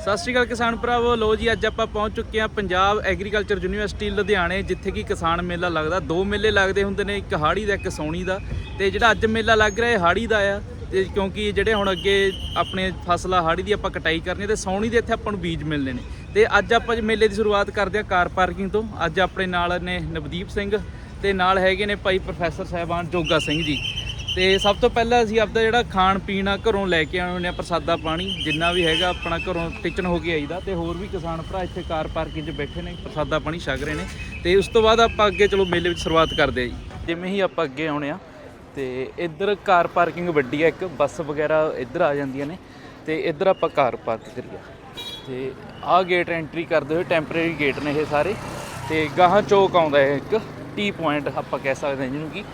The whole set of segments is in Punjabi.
ਸਤਿ ਸ਼੍ਰੀ ਅਕਾਲ ਕਿਸਾਨ ਭਰਾਵੋ। ਲੋ ਜੀ, ਅੱਜ ਆਪਾਂ ਪਹੁੰਚ ਚੁੱਕੇ ਹਾਂ ਪੰਜਾਬ ਐਗਰੀਕਲਚਰ ਯੂਨੀਵਰਸਿਟੀ ਲੁਧਿਆਣੇ, ਜਿੱਥੇ ਕਿ ਕਿਸਾਨ ਮੇਲਾ ਲੱਗਦਾ। ਦੋ ਮੇਲੇ ਲੱਗਦੇ ਹੁੰਦੇ ਨੇ, ਇੱਕ ਹਾੜੀ ਦਾ, ਇੱਕ ਸੌਣੀ ਦਾ। ਤੇ ਜਿਹੜਾ ਅੱਜ ਮੇਲਾ ਲੱਗ ਰਿਹਾ, ਇਹ ਹਾੜੀ ਦਾ ਆ। ਤੇ ਕਿਉਂਕਿ ਜਿਹੜੇ ਹੁਣ ਅੱਗੇ ਆਪਣੇ ਫਸਲਾਂ ਹਾੜੀ ਦੀ ਆਪਾਂ ਕਟਾਈ ਕਰਨੀ ਹੈ ਤੇ ਸੌਣੀ ਦੇ ਇੱਥੇ ਆਪਾਂ ਨੂੰ ਬੀਜ ਮਿਲਣੇ ਨੇ। ਤੇ ਅੱਜ ਆਪਾਂ ਮੇਲੇ ਦੀ ਸ਼ੁਰੂਆਤ ਕਰਦੇ ਹਾਂ ਕਾਰ ਪਾਰਕਿੰਗ ਤੋਂ। ਅੱਜ ਆਪਣੇ ਨਾਲ ਨੇ ਨਵਦੀਪ ਸਿੰਘ ਤੇ ਨਾਲ ਹੈਗੇ ਨੇ ਭਾਈ ਪ੍ਰੋਫੈਸਰ ਸਾਹਿਬਾਨ ਜੋਗਾ ਸਿੰਘ ਜੀ। ਤੇ ਸਭ ਤੋਂ ਪਹਿਲਾਂ ਅਸੀਂ ਆਪਦਾ ਜਿਹੜਾ ਖਾਣ ਪੀਣ ਆ ਘਰੋਂ ਲੈ ਕੇ ਆਉਂਦੇ ਆ ਪ੍ਰਸਾਦਾ ਪਾਣੀ, ਜਿੰਨਾ ਵੀ ਹੈਗਾ ਆਪਣਾ ਘਰੋਂ ਟਿਚਨ ਹੋ ਕੇ ਆਈਦਾ ਤੇ ਹੋਰ ਵੀ ਕਿਸਾਨ ਭਰਾ ਇੱਥੇ ਕਾਰ ਪਾਰਕਿੰਗ 'ਚ ਬੈਠੇ ਨੇ, ਪ੍ਰਸਾਦਾ ਪਾਣੀ ਛਕ ਰਹੇ ਨੇ ਤੇ ਉਸ ਤੋਂ ਬਾਅਦ ਆਪਾਂ ਅੱਗੇ ਚਲੋ ਮੇਲੇ ਵਿੱਚ ਸ਼ੁਰੂਆਤ ਕਰਦੇ ਆ ਜੀ। ਜਿਵੇਂ ਹੀ ਆਪਾਂ ਅੱਗੇ ਆਉਣੇ ਆ ਤੇ ਇੱਧਰ ਕਾਰ ਪਾਰਕਿੰਗ ਵੱਡੀ ਆ ਇੱਕ ਬੱਸ ਵਗੈਰਾ ਇੱਧਰ ਆ ਜਾਂਦੀਆਂ ਨੇ ਤੇ ਇੱਧਰ ਆਪਾਂ ਕਾਰ ਪਾਰਕ ਕਰੀਏ। ਤੇ ਆਹ ਗੇਟ ਐਂਟਰੀ ਕਰਦੇ ਹੋਏ ਟੈਂਪਰੇਰੀ ਗੇਟ ਨੇ ਇਹ ਸਾਰੇ ਤੇ ਗਾਹਾਂ ਚੌਕ ਆਉਂਦਾ ਹੈ ਇੱਕ ਟੀ ਪੁਆਇੰਟ ਆਪਾਂ ਕਹਿ ਸਕਦੇ ਹਾਂ ਜਿਹਨੂੰ ਕਿ।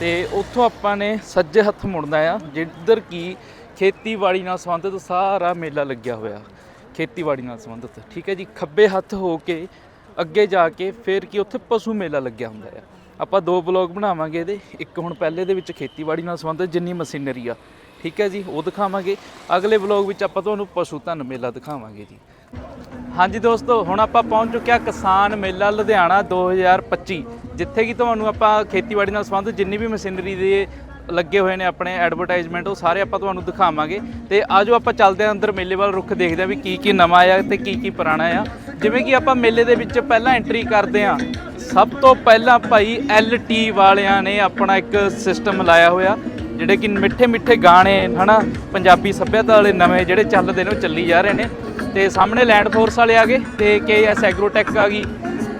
ਤੇ ਉੱਥੋਂ ਆਪਾਂ ਨੇ ਸੱਜੇ ਹੱਥ ਮੁੜਨਾ ਆ, ਜਿੱਧਰ ਕੀ ਖੇਤੀਬਾੜੀ ਨਾਲ ਸੰਬੰਧਿਤ ਸਾਰਾ ਮੇਲਾ ਲੱਗਿਆ ਹੋਇਆ, ਖੇਤੀਬਾੜੀ ਨਾਲ ਸੰਬੰਧਿਤ, ਠੀਕ ਹੈ ਜੀ? ਖੱਬੇ ਹੱਥ ਹੋ ਕੇ ਅੱਗੇ ਜਾ ਕੇ ਫਿਰ ਕੀ ਉੱਥੇ ਪਸ਼ੂ ਮੇਲਾ ਲੱਗਿਆ ਹੁੰਦਾ ਆ। ਆਪਾਂ ਦੋ ਬਲੌਗ ਬਣਾਵਾਂਗੇ ਇਹਦੇ, ਇੱਕ ਹੁਣ ਪਹਿਲੇ ਦੇ ਵਿੱਚ ਖੇਤੀਬਾੜੀ ਨਾਲ ਸੰਬੰਧਿਤ ਜਿੰਨੀ ਮਸ਼ੀਨਰੀ ਆ, ਠੀਕ ਹੈ ਜੀ? ਉਹ ਦਿਖਾਵਾਂਗੇ। ਅਗਲੇ ਬਲੌਗ ਵਿੱਚ ਆਪਾਂ ਤੁਹਾਨੂੰ ਪਸ਼ੂ ਧਨ ਮੇਲਾ ਦਿਖਾਵਾਂਗੇ ਜੀ। ਹਾਂਜੀ ਦੋਸਤੋ, ਹੁਣ ਆਪਾਂ ਪਹੁੰਚ ਚੁੱਕਿਆ ਕਿਸਾਨ ਮੇਲਾ ਲੁਧਿਆਣਾ 2025 ਜਿੱਥੇ ਕਿ ਤੁਹਾਨੂੰ ਆਪਾਂ ਖੇਤੀਬਾੜੀ ਨਾਲ ਸੰਬੰਧਿਤ ਜਿੰਨੀ ਵੀ ਮਸ਼ੀਨਰੀ ਦੇ ਲੱਗੇ ਹੋਏ ਨੇ ਆਪਣੇ ਐਡਵਰਟਾਈਜ਼ਮੈਂਟ ਉਹ ਸਾਰੇ ਆਪਾਂ ਤੁਹਾਨੂੰ ਦਿਖਾਵਾਂਗੇ। ਤੇ ਆਜੋ ਆਪਾਂ ਚੱਲਦੇ ਹਾਂ ਅੰਦਰ ਮੇਲੇ ਵੱਲ ਰੁੱਖ ਦੇਖਦੇ ਹਾਂ ਵੀ ਕੀ ਕੀ ਨਵਾਂ ਆਇਆ ਤੇ ਕੀ ਕੀ ਪੁਰਾਣਾ ਆ। ਜਿਵੇਂ ਕਿ ਆਪਾਂ ਮੇਲੇ ਦੇ ਵਿੱਚ ਪਹਿਲਾਂ ਐਂਟਰੀ ਕਰਦੇ ਹਾਂ, ਸਭ ਤੋਂ ਪਹਿਲਾਂ ਭਾਈ ਐਲਟੀ ਵਾਲਿਆਂ ਨੇ ਆਪਣਾ ਇੱਕ ਸਿਸਟਮ ਲਾਇਆ ਹੋਇਆ। ਜਿਹੜੇ ਕਿ ਮਿੱਠੇ ਮਿੱਠੇ ਗਾਣੇ, ਹਨਾ, ਪੰਜਾਬੀ ਸੱਭਿਅਤਾ ਵਾਲੇ ਨਵੇਂ ਜਿਹੜੇ ਚੱਲਦੇ ਨੇ, ਉਹ ਚੱਲੀ ਜਾ ਰਹੇ ਨੇ। ਤੇ ਸਾਹਮਣੇ ਲੈਂਡ ਫੋਰਸ ਵਾਲੇ ਆ ਗਏ ਤੇ ਕੇਐਸ ਐਗਰੋਟੈਕ ਆ ਗਈ।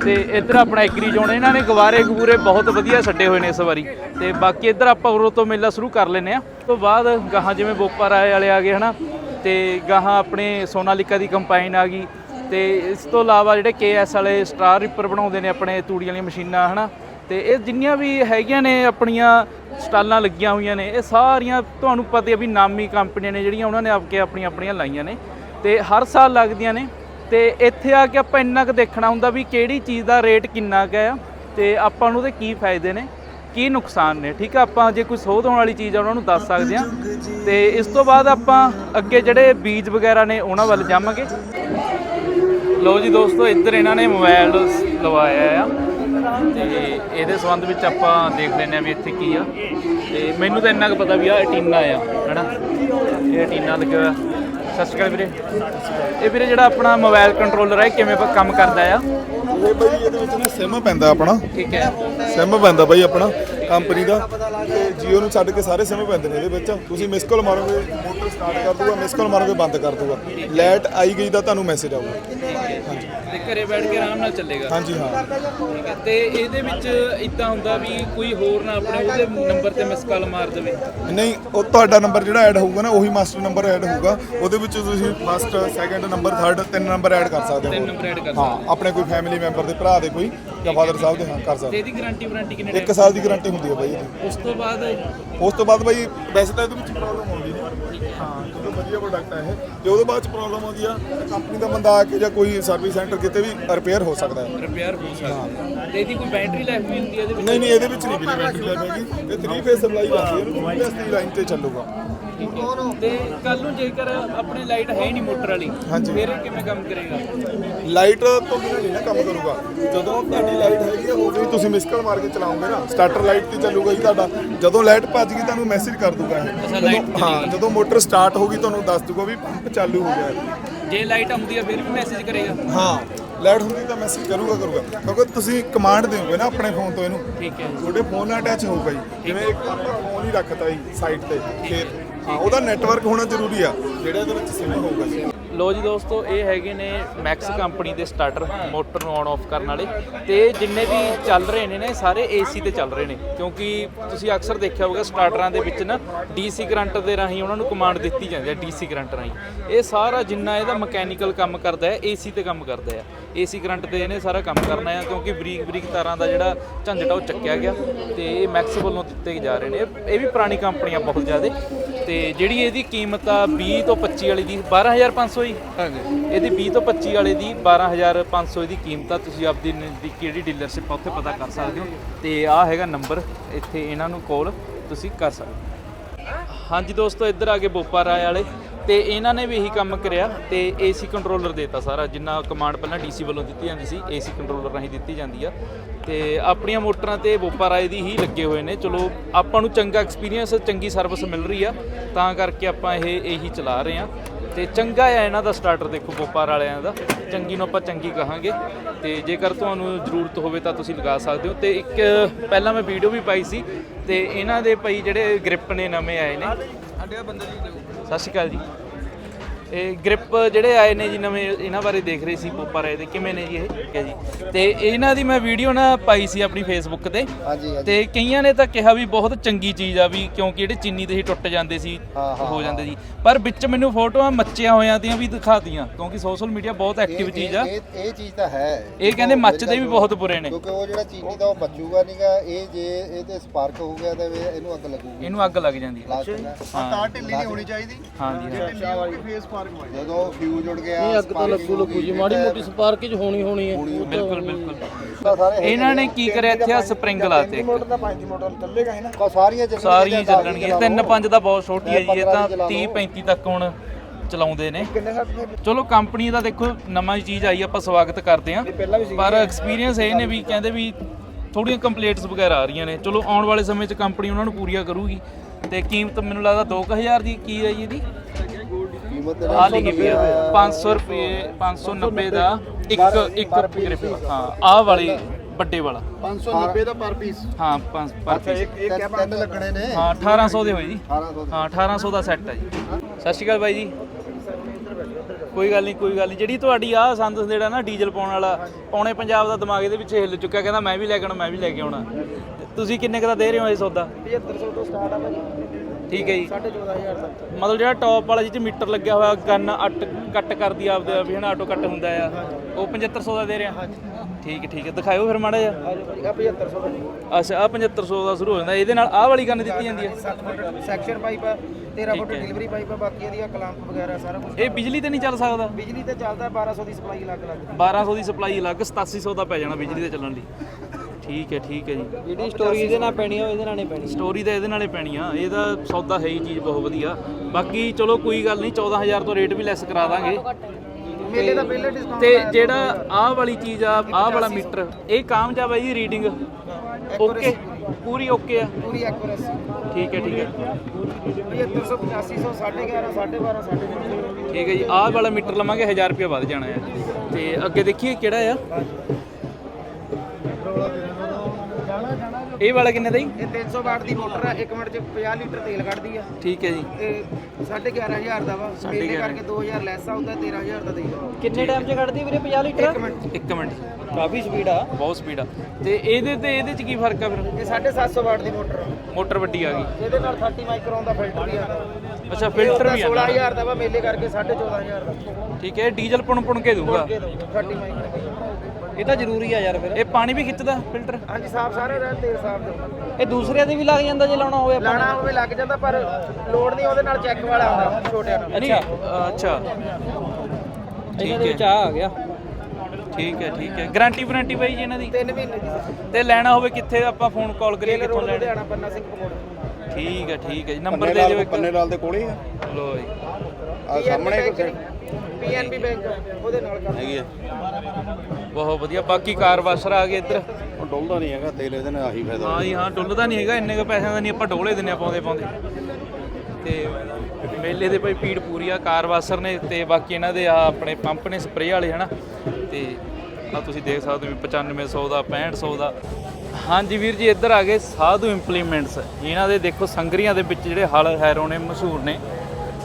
ਤੇ ਇੱਧਰ ਆਪਣਾ ਐਗਰੀ ਜ਼ੋਨ ਇਹਨਾਂ ਨੇ ਗਵਾਰੇ ਗਬੂਰੇ ਬਹੁਤ ਵਧੀਆ ਛੱਡੇ ਹੋਏ ਨੇ ਇਸ ਵਾਰੀ। ਤੇ ਬਾਕੀ ਇੱਧਰ ਆਪਾਂ ਉਰੋ ਤੋਂ ਮੇਲਾ ਸ਼ੁਰੂ ਕਰ ਲੈਨੇ ਆ ਉਸ ਤੋਂ ਬਾਅਦ ਗਾਹਾਂ ਜਿਵੇਂ ਬੋਪਾ ਰਾਏ ਵਾਲੇ ਆ ਗਏ, ਹਨਾ, ਤੇ ਗਾਹਾਂ ਆਪਣੇ ਸੋਨਾਲਿਕਾ ਦੀ ਕੰਪਾਈਨ ਆ ਗਈ। ਤੇ ਇਸ ਤੋਂ ਇਲਾਵਾ ਜਿਹੜੇ ਕੇਐਸ ਵਾਲੇ ਸਟਾਰ ਰਿਪਰ ਬਣਾਉਂਦੇ ਨੇ ਆਪਣੇ ਤੂੜੀ ਵਾਲੀਆਂ ਮਸ਼ੀਨਾਂ, ਹਨਾ ਤੇ ਇਹ ਜਿੰਨੀਆਂ ਵੀ ਹੈਗੀਆਂ ਨੇ ਆਪਣੀਆਂ ਸਟਾਲਾਂ ਲੱਗੀਆਂ ਹੋਈਆਂ ਨੇ, ਇਹ ਸਾਰੀਆਂ ਤੁਹਾਨੂੰ ਪਤਾ ਹੈ ਵੀ ਨਾਮੀ ਕੰਪਨੀਆਂ ਨੇ ਜਿਹੜੀਆਂ ਉਹਨਾਂ ਨੇ ਆਪਕੇ ਆਪਣੀਆਂ ਆਪਣੀਆਂ ਲਾਈਆਂ ਨੇ ਤੇ ਹਰ ਸਾਲ ਲੱਗਦੀਆਂ ਨੇ ਤੇ ਇੱਥੇ ਆ ਕੇ ਆਪਾਂ ਇੰਨਾ ਕੁ ਦੇਖਣਾ ਹੁੰਦਾ ਵੀ ਕਿਹੜੀ ਚੀਜ਼ ਦਾ ਰੇਟ ਕਿੰਨਾ ਕੁ ਆ ਤੇ ਆਪਾਂ ਨੂੰ ਉਹਦੇ ਕੀ ਫਾਇਦੇ ਨੇ, ਕੀ ਨੁਕਸਾਨ ਨੇ, ਠੀਕ ਆ? ਆਪਾਂ ਜੇ ਕੋਈ ਸੋਧ ਹੋਣ ਵਾਲੀ ਚੀਜ਼ ਆ, ਉਹਨਾਂ ਨੂੰ ਦੱਸ ਸਕਦੇ ਆ। ਤੇ ਇਸ ਤੋਂ ਬਾਅਦ ਆਪਾਂ ਅੱਗੇ ਜਿਹੜੇ ਬੀਜ ਵਗੈਰਾ ਨੇ ਉਹਨਾਂ ਵੱਲ ਜਾਵਾਂਗੇ। ਲੋ ਜੀ ਦੋਸਤੋ ਇੱਧਰ ਇਹਨਾਂ ਨੇ ਮੋਬਾਈਲ ਲਵਾਇਆ ਆ। ਤੇ ਇਹਦੇ ਸੰਬੰਧ ਵਿੱਚ ਆਪਾਂ ਦੇਖ ਲੈਂਦੇ ਆ ਵੀ ਇੱਥੇ ਕੀ ਆ। ਤੇ ਮੈਨੂੰ ਤਾਂ ਇੰਨਾ ਕੁ ਪਤਾ ਵੀ ਆ ਟੀਨਾ ਆ ਹਨਾ? ਇਹ ਟੀਨਾ ਲੱਗਿਆ ਹੋਇਆ ਸਤਿ ਸ਼੍ਰੀ ਅਕਾਲ ਵੀਰੇ। ਇਹ ਵੀਰੇ ਜਿਹੜਾ ਆਪਣਾ ਮੋਬਾਈਲ ਕੰਟਰੋਲਰ ਹੈ ਕਿਵੇਂ ਕੰਮ ਕਰਦਾ ਆ? ਇਹ ਬਾਈ ਇਹਦੇ ਵਿੱਚ ਨਾ ਸਿਮ ਪੈਂਦਾ ਆਪਣਾ। ਠੀਕ ਹੈ। ਸਿਮ ਪੈਂਦਾ ਬਾਈ ਆਪਣਾ ਕੰਪਨੀ ਦਾ। ਤੇ Jio ਨੂੰ ਛੱਡ ਕੇ ਸਾਰੇ ਸਿਮ ਪੈਂਦੇ ਨੇ ਇਹਦੇ ਵਿੱਚ। ਤੁਸੀਂ ਮਿਸ ਕਾਲ ਮਾਰੋਗੇ ਮੋਟਰ ਸਟਾਰਟ ਕਰ ਦੂਗਾ ਮਿਸ ਕਾਲ ਮਾਰੋਗੇ ਬੰਦ ਕਰ ਦੂਗਾ। ਲਾਈਟ ਆਈ ਗਈ ਦਾ ਤੁਹਾਨੂੰ ਮੈਸੇਜ ਆਊਗਾ। ਹਾਂਜੀ। ਤੇ ਘਰੇ ਬੈਠ ਕੇ ਆਰਾਮ ਨਾਲ ਚੱਲੇਗਾ। ਹਾਂਜੀ ਹਾਂ। ਠੀਕ ਹੈ ਤੇ ਇਹਦੇ ਵਿੱਚ ਇਦਾਂ ਹੁੰਦਾ ਵੀ ਕੋਈ ਹੋਰ ਨਾ ਆਪਣੇ ਉਹਦੇ ਨੰਬਰ ਤੇ ਮਿਸ ਕਾਲ ਮਾਰ ਦੇਵੇ। ਨਹੀਂ ਉਹ ਤੁਹਾਡਾ ਨੰਬਰ ਜਿਹੜਾ ਐਡ ਹੋਊਗਾ ਨਾ ਉਹੀ ਮਾਸਟਰ ਨੰਬਰ ਐਡ ਹੋਊਗਾ। ਉਹਦੇ ਵਿੱਚ ਤੁਸੀਂ ਫਸਟ ਸੈਕੰਡ ਨੰਬਰ ਥਰਡ ਤਿੰਨ ਨੰਬਰ ਐਡ ਕਰ ਸਕਦੇ ਤਿੰਨ ਹੋ ਨੰਬਰ ਐਡ ਕਰ ਹਾਂ ਆਪਣੇ ਕੋਈ ਫੈਮਿਲੀ ਮੈਂਬਰ ਦੇ ਭਰਾ ਦੇ ਕੋਈ। ਜਾਂ ਫਾਦਰ ਸਾਹਿਬ ਦੇ ਹਾਂ ਕਰ ਤੇ ਸਕਦੇ ਇਹਦੀ ਗਾਰੰਟੀ ਵਾਰੰਟੀ ਕਿੰਨੇ ਇੱਕ ਸਾਲ ਦੀ ਗਾਰੰਟੀ ਹੁੰਦੀ ਹੈ ਬਾਈ ਇਹਦੀ। ਉਸ ਤੋਂ ਬਾਅਦ ਉਸ ਤੋਂ ਬਾਅਦ ਬਾਈ ਵੈਸੇ ਤਾਂ ਇਹਦੇ ਵਿੱਚ ਪ੍ਰੋਬਲਮ ਆਉਂਦੀ ਨਹੀਂ। ਹਾਂ। ਜਦੋਂ ਵਧੀਆ ਪ੍ਰੋਡਕਟ ਹੈ ਇਹ। ਜੇ ਉਹਦੇ ਬਾਅਦ ਚ ਪ੍ਰੋਬਲਮ ਆਉਂਦੀ ਆ ਕੰਪਨੀ ਦਾ ਬੰਦਾ ਆ ਕੇ ਜਾਂ ਕੋਈ ਸਰਵਿਸ ਸੈਂਟਰ ਕਿਤੇ ਵੀ ਰਿਪੇਅਰ ਹੋ ਸਕਦਾ ਹੈ। ਰਿਪੇਅਰ ਹੋ ਸਕਦਾ ਤੇ ਇਹਦੀ ਕੋਈ ਬੈਟਰੀ ਲਾਈਫ ਵੀ ਹੁੰਦੀ ਹੈ ਇਹਦੇ ਵਿੱਚ? ਨਹੀਂ ਨਹੀਂ ਇਹਦੇ ਵਿੱਚ ਨਹੀਂ ਬਿਜਲੀ ਬੈਟਰੀ ਲੱਗੇਗੀ ਇਹ 3 ਫੇਸ ਸਪਲਾਈ ਕਰਦੀ ਹੈ ਇਹਨੂੰ 3 ਫੇਸ ਦੀ ਲਾਈਨ ਤੇ ਚੱਲੂਗਾ। ਠੀਕ ਹੈ। ਤੇ ਕੱਲ ਨੂੰ ਜੇਕਰ ਆਪਣੇ ਲਾਈਟ ਹੈ ਹੀ ਨਹੀਂ ਮੋਟਰ ਵਾਲੀ। ਫਿਰ ਇਹ ਕਿਵੇਂ ਕੰਮ ਕਰੇਗਾ? ਲਾਈਟ ਤੋਂ ਬਿਨਾਂ ਨਹੀਂ ਨਾ ਕੰਮ ਕਰੂਗਾ। ਜਦੋਂ ਤੁਹਾਡੀ ਲਾਈਟ ਹੈਗੀ ਆ ਉਦੋਂ ਹੀ ਤੁਸੀਂ ਮਿਸ ਕਾਲ ਮਾਰ ਕੇ ਚਲਾਓਗੇ ਨਾ। ਸਟਾਰਟਰ ਲਾਈਟ ਤੇ ਚੱਲੂਗਾ ਜੀ ਤੁਹਾਡਾ। ਜਦੋਂ ਲਾਈਟ ਭੱਜ ਗਈ ਤੁਹਾਨੂੰ ਮੈਸੇਜ ਕਰ ਦੂਗਾ ਇਹ। ਹਾਂ ਜਦੋਂ ਮੋਟਰ ਸਟਾਰਟ ਹੋਗੀ ਤੁਹਾਨੂੰ ਦੱਸ ਦੂਗਾ ਵੀ ਪੰਪ ਚਾਲੂ ਹੋ ਗਿਆ ਹੈ ਜੇ ਲਾਈਟ ਆਉਂਦੀ ਹੈ ਫਿਰ ਵੀ ਮੈਸੇਜ ਕਰੇਗਾ। ਹਾਂ ਲਾਈਟ ਹੁੰਦੀ ਤਾਂ ਮੈਸੇਜ ਕਰੂਗਾ ਕਰੂਗਾ। ਕਿਉਂਕਿ ਤੁਸੀਂ ਕਮਾਂਡ ਦਿਓਗੇ ਨਾ ਆਪਣੇ ਫੋਨ ਤੋਂ ਇਹਨੂੰ। ਠੀਕ ਹੈ। ਤੁਹਾਡੇ ਫੋਨ ਨਾਲ ਅਟੈਚ ਹੋਊਗਾ ਜੀ। ਜਿਵੇਂ ਇੱਕ ਆਪਾਂ ਫੋਨ ਹੀ ਰੱਖਤਾ ਜੀ ਸਾਈਡ ਤੇ। ਫਿਰ ਹਾਂ। ਉਹਦਾ ਨੈਟਵਰਕ ਹੋਣਾ ਜ਼ਰੂਰੀ ਆ। ਜਿਹੜਾ ਇਹਦੇ ਵਿੱਚ ਸਿਮ ਹੋਊਗਾ ਜੀ। ਲੋ ਜੀ ਦੋਸਤੋ, ਇਹ ਹੈਗੇ ਨੇ ਮੈਕਸ ਕੰਪਨੀ ਦੇ ਸਟਾਰਟਰ, ਮੋਟਰ ਨੂੰ ਆਨ ਆਫ ਕਰਨ ਵਾਲੇ। ਤੇ ਜਿੰਨੇ ਵੀ ਚੱਲ ਰਹੇ ਨੇ ਨਾ, ਇਹ ਸਾਰੇ ਏਸੀ ਤੇ ਚੱਲ ਰਹੇ ਨੇ। ਕਿਉਂਕਿ ਤੁਸੀਂ ਅਕਸਰ ਦੇਖਿਆ ਹੋਵੇਗਾ ਸਟਾਰਟਰਾਂ ਦੇ ਵਿੱਚ ਨਾ ਡੀਸੀ ਕਰੰਟ ਦੇ ਰਾਹੀਂ ਉਹਨਾਂ ਨੂੰ ਕਮਾਂਡ ਦਿੱਤੀ ਜਾਂਦੀ ਹੈ ਡੀਸੀ ਕਰੰਟ ਰਾਹੀਂ। ਇਹ ਸਾਰਾ ਜਿੰਨਾ ਇਹਦਾ ਮਕੈਨੀਕਲ ਕੰਮ ਕਰਦਾ ਹੈ ਏਸੀ ਤੇ ਕੰਮ ਕਰਦਾ ਹੈ। ਏਸੀ ਕਰੰਟ ਤੇ ਇਹਨੇ ਸਾਰਾ ਕੰਮ ਕਰਨਾ ਹੈ, ਕਿਉਂਕਿ ਬਰੀਕ ਬਰੀਕ ਤਾਰਾਂ ਦਾ ਜਿਹੜਾ ਝੰਜਟ ਉਹ ਚੱਕਿਆ ਗਿਆ। ਤੇ ਇਹ ਮੈਕਸ ਵੱਲੋਂ ਦਿੱਤੇ ਜਾ ਰਹੇ ਨੇ। ਇਹ- ਇਹ ਵੀ ਪੁਰਾਣੀ ਕੰਪਨੀ ਆ ਬਹੁਤ ਜ਼ਿਆਦਾ। ਤੇ ਜਿਹੜੀ ਇਹਦੀ ਕੀਮਤ ਆ 20 ਤੋਂ 25 ਵਾਲੀ ਦੀ 12500 ਹੀ ਹਾਂਜੀ। ਇਹਦੀ 20 ਤੋਂ 25 ਵਾਲੇ ਦੀ 12500 ਦੀ ਕੀਮਤ ਆ ਤੁਸੀਂ ਆਪਦੀ ਨਜ਼ਦੀਕੀ ਜਿਹੜੀ ਡੀਲਰਸ਼ਿਪ ਆ ਉੱਥੇ ਪਤਾ ਕਰ ਸਕਦੇ ਹੋ। ਤੇ ਆ ਹੈਗਾ ਨੰਬਰ ਇੱਥੇ ਇਹਨਾਂ ਨੂੰ ਕਾਲ ਤੁਸੀਂ ਕਰ ਸਕਦੇ ਹੋ। ਹਾਂਜੀ ਦੋਸਤੋ ਇੱਧਰ ਆ ਕੇ ਬੋਪਾ ਰਾਏ ਵਾਲੇ। ਤੇ ਇਹਨਾਂ ਨੇ ਵੀ ਇਹੀ ਕੰਮ ਕਰਿਆ ਤੇ ਏਸੀ ਕੰਟਰੋਲਰ ਦੇਤਾ ਸਾਰਾ, ਜਿੰਨਾ ਕਮਾਂਡ ਪਹਿਲਾਂ ਡੀਸੀ ਵੱਲੋਂ ਦਿੱਤੀ ਜਾਂਦੀ ਸੀ, ਏਸੀ ਕੰਟਰੋਲਰ ਰਾਹੀਂ ਦਿੱਤੀ ਜਾਂਦੀ ਆ। ਤੇ ਆਪਣੀਆਂ ਮੋਟਰਾਂ ਤੇ ਬੋਪਾ ਰਾਏ ਦੀ ਹੀ ਲੱਗੇ ਹੋਏ ਨੇ। ਚਲੋ, ਆਪਾਂ ਨੂੰ ਚੰਗਾ ਐਕਸਪੀਰੀਅੰਸ ਚੰਗੀ ਸਰਵਿਸ ਮਿਲ ਰਹੀ ਆ, ਤਾਂ ਕਰਕੇ ਆਪਾਂ ਇਹ ਇਹੀ ਚਲਾ ਰਹੇ ਆ। ਤੇ ਚੰਗਾ ਆ ਇਹਨਾਂ ਦਾ ਸਟਾਰਟਰ ਦੇਖੋ ਬੋਪਾਰ ਵਾਲਿਆਂ ਦਾ। ਚੰਗੀ ਨੂੰ ਆਪਾਂ ਚੰਗੀ ਕਹਾਂਗੇ। ਤੇ ਜੇਕਰ ਤੁਹਾਨੂੰ ਜ਼ਰੂਰਤ ਹੋਵੇ ਤਾਂ ਤੁਸੀਂ ਲਗਾ ਸਕਦੇ ਹੋ। ਤੇ ਇੱਕ ਪਹਿਲਾਂ ਮੈਂ ਵੀਡੀਓ ਵੀ ਪਾਈ ਸੀ, ਤੇ ਇਹਨਾਂ ਦੇ ਭਾਈ ਜਿਹੜੇ ਗ੍ਰਿਪ ਨੇ, ਨਵੇਂ ਆਏ ਨੇ। ਬੰਦੇ ਸਤਿ ਸ਼੍ਰੀ ਅਕਾਲ ਜੀ ਇਹ ਗ੍ਰਿਪ ਜਿਹੜੇ ਆਏ ਨੇ ਜੀ ਨਵੇਂ ਇਹਨਾਂ ਬਾਰੇ ਦੇਖ ਰਹੇ ਸੀ ਪੋਪਰ ਆਏ ਦੇ ਕਿਵੇਂ ਨੇ ਜੀ ਇਹ? ਠੀਕ ਹੈ ਜੀ। ਤੇ ਇਹਨਾਂ ਦੀ ਮੈਂ ਵੀਡੀਓ ਨਾ ਪਾਈ ਸੀ ਆਪਣੀ ਫੇਸਬੁੱਕ ਤੇ। ਹਾਂਜੀ ਹਾਂਜੀ। ਤੇ ਕਈਆਂ ਨੇ ਤਾਂ ਕਿਹਾ ਵੀ ਬਹੁਤ ਚੰਗੀ ਚੀਜ਼ ਆ ਵੀ ਕਿਉਂਕਿ ਜਿਹੜੇ ਚੀਨੀ ਤੇ ਹੀ ਟੁੱਟ ਜਾਂਦੇ ਸੀ ਹਾਂ, ਹਾਂ, ਹੋ ਜਾਂਦੇ ਸੀ ਪਰ ਵਿੱਚ ਮੈਨੂੰ ਫੋਟੋਆਂ ਮੱਚਿਆਂ ਹੋਇਆਂ ਦੀਆਂ ਵੀ ਦਿਖਾਤੀਆਂ ਕਿਉਂਕਿ ਸੋਸ਼ਲ ਮੀਡੀਆ ਬਹੁਤ ਐਕਟਿਵ ਇਹ- ਚੀਜ਼ ਆ। ਇਹ ਇਹ ਚੀਜ਼ ਤਾਂ ਹੈ। ਇਹ ਕਹਿੰਦੇ ਮੱਚਦੇ ਵੀ ਬਹੁਤ ਬੁਰੇ ਨੇ। ਕਿਉਂਕਿ ਉਹ ਜਿਹੜਾ ਚੀਨੀ ਦਾ ਉਹ ਬਚੂਗਾ ਨਹੀਂਗਾ ਇਹ ਜੇ ਇਹ ਤੇ ਸਪਾਰਕ ਹੋ ਗਿਆ ਤਾਂ ਇਹ- ਇਹਨੂੰ ਅੱਗ ਲੱਗੂਗੀ। ਇਹਨੂੰ ਅੱਗ ਲੱਗ ਜਾਂਦੀ ਹੈ। ਲਾਸਟ ਹਾਂ ਤਾਰ ਢਿੱਲੀ ਨਹੀਂ ਹੋਣੀ ਚਾਹੀਦੀ। ਹਾਂਜੀ ਹਾਂ। ਫੇਸ ਵਾਲੀ ਜਦੋਂ ਫਿਊਜ਼ ਉੜ ਗਿਆ ਨਹੀਂ ਅੱਗ ਤਾਂ ਲੱਗੂ ਲੱਗੂ ਜੀ ਮਾੜੀ ਮੋਟੀ ਸਪਾਰਕ ਚ ਹੋਣੀ ਹੋਣੀ ਹੈ। ਬਿਲਕੁਲ ਬਿਲਕੁਲ। ਇਹਨਾਂ ਨੇ ਕੀ ਕਰਿਆ ਇੱਥੇ ਆ ਸਪਰਿੰਗ ਲਾਤੇ ਇੱਕ। ਮੋਟਰ ਦਾ 5 ਦੀ ਮੋਟਰ ਚੱਲੇਗਾ ਹੈ ਨਾ। ਸਾਰੀਆਂ ਚੱਲਣਗੀਆਂ ਸਾਰੀਆਂ ਚੱਲਣਗੀਆਂ। ਚਲਾ ਤਿੰਨ ਲਓ। ਪੰਜ ਦਾ ਬਹੁਤ ਛੋਟੀ ਹੈ ਜੀ ਇਹ ਤਾਂ ਚਲਾ ਲਓ। 30 35 ਤੱਕ ਹੁਣ ਚਲਾਉਂਦੇ ਨੇ। ਕਿੰਨੇ ਸੱਟ ਨੇ? ਚਲੋ ਕੰਪਨੀ ਦਾ ਦੇਖੋ ਨਵਾਂ ਚੀਜ਼ ਆਈ ਆਪਾਂ ਸਵਾਗਤ ਕਰਦੇ ਆਂ ਪਰ ਐਕਸਪੀਰੀਅੰਸ ਇਹ ਨੇ ਵੀ ਕਹਿੰਦੇ ਵੀ ਥੋੜੀਆਂ ਕੰਪਲੇਂਟਸ ਵਗੈਰਾ ਆ ਰਹੀਆਂ ਨੇ। ਚਲੋ ਆਉਣ ਵਾਲੇ ਸਮੇਂ 'ਚ ਕੰਪਨੀ ਉਹਨਾਂ ਨੂੰ ਪੂਰੀਆਂ ਕਰੂਗੀ। ਤੇ ਕੀਮਤ ਮੈਨੂੰ ਲੱਗਦਾ 2000 ਦੀ ਕੀ ਹੈ ਜੀ ਇਹਦੀ? ਕੀਮਤ ਆ ਲਿਖੀ ਆ 500 ਰੁਪਏ। 590 ਦਾ ਇੱਕ ਇੱਕ ਗ੍ਰਿਪ ਹਾਂ ਆਹ ਵਾਲੀ ਵੱਡੇ ਵਾਲਾ। 590 ਦਾ ਪਰ ਪੀਸ। ਹਾਂ 5 ਪਰ piece। ਇਹ ਕਿਆ ਤਿੰਨ ਲੱਗਣੇ ਨੇ ਹਾਂ 1800 ਦੇ ਹੋਏ ਜੀ। 1800 ਹਾਂ 1800 ਦਾ ਸੈੱਟ ਹੈ ਜੀ। ਸਤਿ ਸ਼੍ਰੀ ਅਕਾਲ ਬਾਈ ਜੀ। ਕੋਈ ਗੱਲ ਨਹੀਂ ਕੋਈ ਗੱਲ ਨਹੀਂ। ਜਿਹੜੀ ਤੁਹਾਡੀ ਆ ਸੰਦ ਜਿਹੜਾ ਨਾ ਡੀਜ਼ਲ ਪਾਉਣ ਵਾਲਾ ਪੌਣੇ ਪੰਜਾਬ ਦਾ ਦਿਮਾਗ ਇਹਦੇ ਵਿੱਚ ਹਿੱਲ ਚੁੱਕਾ ਕਹਿੰਦਾ ਮੈਂ ਵੀ ਲੈ ਕੇ ਆਉਣਾ ਮੈਂ ਵੀ ਲੈ ਕੇ ਆਉਣਾ। ਤੁਸੀਂ ਕਿੰਨੇ ਕੁ ਦਾ ਦੇ ਰਹੇ ਹੋ ਇਹ ਸੌਦਾ? 7500 ਤੋਂ ਸਟਾਰਟ ਆ ਭਾਜੀ ਠੀਕ ਹੈ ਜੀ। 14500 ਤੱਕ। ਮਤਲਬ ਜਿਹੜਾ ਟੌਪ ਵਾਲਾ ਜਿਹਦੇ ਮੀਟਰ ਲੱਗਿਆ ਹੋਇਆ ਗਨ ਅੱਟ ਕੱਟ ਕਰਦੀ ਆਪਦੇ ਵੀ ਹਨਾ ਆਟੋ ਕੱਟ ਹੁੰਦਾ ਆ। ਉਹ 7500 ਦਾ ਦੇ ਰਿਹਾ। ਠੀਕ ਠੀਕ ਹੈ। ਦਿਖਾਇਓ ਫਿਰ ਮਾੜਾ ਜਿਹਾ। ਆ ਭਾਜੀ ਆ 7500 ਦਾ। ਅੱਛਾ ਆ 7500 ਦਾ ਸ਼ੁਰੂ ਹੋ ਜਾਂਦਾ। ਇਹਦੇ ਨਾਲ ਆਹ ਵਾਲੀ ਗਨ ਦਿੱਤੀ ਜਾਂਦੀ ਹੈ। 7 ਫੁੱਟ ਸੈਕਸ਼ਨ ਪਾਈਪ ਆ 13 ਫੁੱਟ ਡਿਲੀਵਰੀ ਪਾਈਪ ਆ ਬਾਕੀ ਇਹਦੀਆਂ ਕਲੰਪ ਵਗੈਰਾ ਸਾਰਾ ਕੁਝ ਇਹ ਬਿਜਲੀ ਤੇ ਨਹੀਂ ਚੱਲ ਸਕਦਾ? ਬਿਜਲੀ ਤੇ ਚੱਲਦਾ 1200 ਦੀ ਸਪਲਾਈ ਅਲੱਗ ਅਲੱਗ 1200 ਦੀ ਸਪਲਾਈ ਅਲੱਗ 8700 ਦਾ ਪੈ ਜਾਣਾ ਬਿਜਲੀ ਤੇ ਚੱਲਣ ਲਈ। ਠੀਕ ਹੈ ਠੀਕ ਹੈ ਜੀ। ਜਿਹੜੀ ਸਟੋਰੀ ਇਹਦੇ ਨਾਲ ਪੈਣੀ ਆ ਉਹ ਇਹਦੇ ਨਾਲ ਨਹੀਂ ਪੈਣੀ। ਸਟੋਰੀ ਤਾਂ ਇਹਦੇ ਨਾਲੇ ਪੈਣੀ ਆ। ਇਹਦਾ ਸੌਦਾ ਹੈ ਹੀ ਚੀਜ਼ ਬਹੁਤ ਵਧੀਆ। ਬਾਕੀ ਚਲੋ ਕੋਈ ਗੱਲ ਨਹੀਂ 14000 ਤੋਂ ਰੇਟ ਵੀ ਲੈਸ ਕਰਾ ਦਾਂਗੇ। ਮੇਲੇ ਦਾ ਪਹਿਲੇ ਡਿਸਕਾਊਂਟ ਤੇ ਜਿਹੜਾ ਆਹ ਵਾਲੀ ਚੀਜ਼ ਆ ਆਹ ਵਾਲਾ ਮੀਟਰ ਇਹ ਕਾਮਯਾਬ ਹੈ ਜੀ ਰੀਡਿੰਗ ਓਕੇ ਪੂਰੀ ਓਕੇ ਆ? ਪੂਰੀ ਐਕੂਰੇਸੀ ਠੀਕ ਹੈ ਠੀਕ ਹੈ। 7585 11 12.5 12.5 ਠੀਕ ਹੈ ਜੀ ਆਹ ਵਾਲਾ ਮੀਟਰ ਲਵਾਂਗੇ 1000 ਰੁਪਏ ਵੱਧ ਜਾਣਾ ਹੈ ਤੇ ਅੱਗੇ ਦੇਖੀਏ ਕਿਹੜਾ ਆ? ਇਹ ਵਾਲਾ ਕਿੰਨੇ ਦਾ ਜੀ? ਇਹ 300 ਵਾਟ ਦੀ ਮੋਟਰ ਆ 1 ਮਿੰਟ ਚ 50 ਲੀਟਰ ਤੇਲ ਕੱਢਦੀ ਆ। ਠੀਕ ਹੈ ਜੀ। ਤੇ 11500 ਦਾ ਵਾ। ਮੇਲੇ ਕਰਕੇ 2000 ਲੈਸ ਆਉਂਦਾ 13000 ਦਾ ਦੇਈਦਾ ਕਿੰਨੇ ਟਾਈਮ ਚ ਕੱਢਦੀ ਵੀਰੇ 50 ਲੀਟਰ? 1 ਮਿੰਟ। ਇੱਕ ਮਿੰਟ ਕਾਫੀ ਸਪੀਡ ਆ। ਬਹੁਤ ਸਪੀਡ ਆ। ਤੇ ਇਹਦੇ ਤੇ ਇਹਦੇ ਚ ਕੀ ਫ਼ਰਕ ਆ ਫਿਰ? ਇਹ 750 ਵਾਟ ਦੀ ਮੋਟਰ ਆ। ਮੋਟਰ ਵੱਡੀ ਆ ਗਈ। ਇਹਦੇ ਨਾਲ 30 ਮਾਈਕਰੋਨ ਦਾ ਫਿਲਟਰ ਵੀ ਆਉਂਦਾ ਅੱਛਾ ਫਿਲਟਰ ਵੀ ਆ। ਨਾਲ। 16000 ਦਾ ਵਾ ਮੇਲੇ ਕਰਕੇ 14500 ਦਾ। ਠੀਕ ਹੈ ਡੀਜ਼ਲ ਪੁਣ ਪੁਣ ਕੇ ਦੂਗਾ ਦੇ ਦਿਓ 30 ਮਾਈਕਰੋਨ ਇਹ ਤਾਂ ਜ਼ਰੂਰੀ ਆ ਯਾਰ ਫਿਰ। ਇਹ ਪਾਣੀ ਵੀ ਖਿੱਚਦਾ ਫਿਲਟਰ? ਹਾਂਜੀ ਸਾਫ਼ ਸਾਰੇ ਰਹਿ ਤੇਲ ਸਾਫ਼ ਦਿਓ ਇਹ ਦੂਸਰਿਆਂ ਦੇ ਵੀ ਲੱਗ ਜਾਂਦਾ ਜੇ ਲਾਉਣਾ ਹੋਵੇ ਆਪਾਂ ਲਾਣਾ ਹੋਵੇ ਲੱਗ ਜਾਂਦਾ ਪਰ ਲੋਡ ਨਹੀਂ ਉਹਦੇ ਨਾਲ ਚੈੱਕ ਵਾਲਾ ਆਉਂਦਾ ਛੋਟਿਆਂ ਨੂੰ। ਨਹੀਂ ਅੱਛਾ। ਇਹਨਾਂ ਦੇ ਵਿੱਚ ਆ ਆ ਗਿਆ। ਠੀਕ ਹੈ ਠੀਕ ਹੈ। ਗਾਰੰਟੀ ਵਾਰੰਟੀ ਬਾਈ ਜੀ ਇਹਨਾਂ ਦੀ? 3 ਮਹੀਨੇ ਦੀ। ਤੇ ਲੈਣਾ ਹੋਵੇ ਕਿੱਥੇ ਆਪਾਂ ਫੋਨ ਕਾਲ ਕਰੀਏ ਕਿੱਥੋਂ ਲੈਣਾ। ਲੁਧਿਆਣਾ ਪੰਨਾ ਸਿੰਘ ਪਕੌੜੇ ਠੀਕ ਹੈ ਠੀਕ ਹੈ ਜੀ। ਨੰਬਰ ਦੇ ਦਿਓ ਇੱਕ। ਪੰਨੇ ਲਾਲ ਦੇ ਕੋਲੇ ਆ। ਲੋ ਜੀ। ਆਹ ਸਾਹਮਣੇ ਕੋਈ ਪੀਐਨਬੀ ਬੈਂਕ ਉਹਦੇ ਨਾਲ ਕਰ ਹੈਗੀ ਆ। ਬਹੁਤ ਵਧੀਆ। ਬਾਕੀ ਕਾਰ ਵਾਸ਼ਰ ਆ ਗਏ ਇੱਧਰ। ਉਹ ਡੋਲਦਾ ਨਹੀਂ ਹੈਗਾ ਤੇਲ ਇਹਦੇ ਨਾਲ ਆਹੀ ਫਾਇਦਾ ਹਾਂ ਜੀ ਹਾਂ ਡੁੱਲਦਾ ਨਹੀਂ ਹੈਗਾ। ਇੰਨੇ ਕੁ ਪੈਸਿਆਂ ਦਾ ਨਹੀਂ ਆਪਾਂ ਡੋਲੇ ਦਿੰਨੇ ਆ ਪਾਉਂਦੇ ਪਾਉਂਦੇ। ਤੇ ਮੇਲੇ ਦੇ ਭਾਈ ਭੀੜ ਪੂਰੀ ਆ ਕਾਰ ਵਾਸ਼ਰ ਨੇ ਤੇ ਬਾਕੀ ਇਹਨਾਂ ਦੇ ਆ ਆਪਣੇ ਪੰਪ ਨੇ ਸਪਰੇਅ ਵਾਲੇ ਹਨਾ। ਤੇ ਆ ਤੁਸੀਂ ਦੇਖ ਸਕਦੇ ਹੋ ਵੀ 9500 ਦਾ 6500 ਦਾ। ਹਾਂਜੀ ਵੀਰ ਜੀ ਇੱਧਰ ਆ ਗਏ ਸਾਧੂ ਇੰਪਲੀਮੈਂਟਸ ਇਹਨਾਂ ਦੇ ਦੇਖੋ ਸੰਗਰੀਆਂ ਦੇ ਵਿੱਚ ਜਿਹੜੇ ਹਲ ਹੈਰੋ ਨੇ ਮਸ਼ਹੂਰ ਨੇ।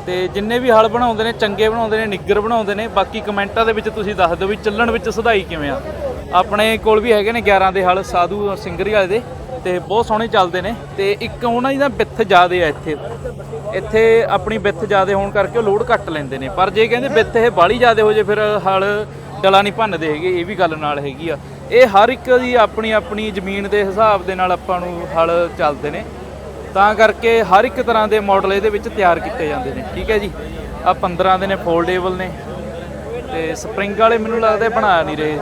ਤੇ ਜਿੰਨੇ ਵੀ ਹਲ ਬਣਾਉਂਦੇ ਨੇ, ਚੰਗੇ ਬਣਾਉਂਦੇ ਨੇ, ਨਿੱਗਰ ਬਣਾਉਂਦੇ ਨੇ, ਬਾਕੀ ਕਮੈਂਟਾਂ ਦੇ ਵਿੱਚ ਤੁਸੀਂ ਦੱਸ ਦਿਓ ਵੀ ਚੱਲਣ ਵਿੱਚ ਸੁਧਾਈ ਕਿਵੇਂ ਆ। ਆਪਣੇ ਕੋਲ ਵੀ ਹੈਗੇ ਨੇ 11 ਦੇ ਹਲ, ਸਾਧੂ ਸਿੰਗਰੀ ਵਾਲੇ ਦੇ, ਤੇ ਬਹੁਤ ਸੋਹਣੇ ਚੱਲਦੇ ਨੇ। ਤੇ ਇੱਕ ਉਹਨਾਂ ਦੀ ਨਾ ਵਿੱਥ ਜ਼ਿਆਦੇ ਆ ਇੱਥੇ। ਇੱਥੇ ਆਪਣੀ ਵਿੱਥ ਜ਼ਿਆਦੇ ਹੋਣ ਕਰਕੇ ਉਹ ਲੋਡ ਘੱਟ ਲੈਂਦੇ ਨੇ। ਪਰ ਜੇ ਕਹਿੰਦੇ ਵਿੱਥ ਇਹ ਬਾਲੀ ਜ਼ਿਆਦੇ ਹੋ ਜੇ, ਫਿਰ ਹਲ ਡਲਾ ਨਹੀਂ ਭੰਨਦੇ ਹੈਗੇ, ਇਹ ਵੀ ਗੱਲ ਨਾਲ ਹੈਗੀ ਆ। ਇਹ ਹਰ ਇੱਕ ਦੀ ਆਪਣੀ ਆਪਣੀ ਜ਼ਮੀਨ ਦੇ ਹਿਸਾਬ ਦੇ ਨਾਲ ਆਪਾਂ ਨੂੰ ਹਲ ਚੱਲਦੇ ਨੇ। ਤਾਂ ਕਰਕੇ ਹਰ ਇੱਕ ਤਰ੍ਹਾਂ ਦੇ ਮਾਡਲ ਇਹਦੇ ਵਿੱਚ ਤਿਆਰ ਕੀਤੇ ਜਾਂਦੇ ਨੇ। ਠੀਕ ਹੈ ਜੀ? ਆ 15 ਦੇ ਨੇ ਫੋਲਡੇਬਲ ਨੇ ਤੇ ਸਪਰਿੰਗ ਵਾਲੇ ਮੈਨੂੰ ਲੱਗਦਾ ਇਹ ਬਣਾ ਨਹੀਂ ਰਹੇ।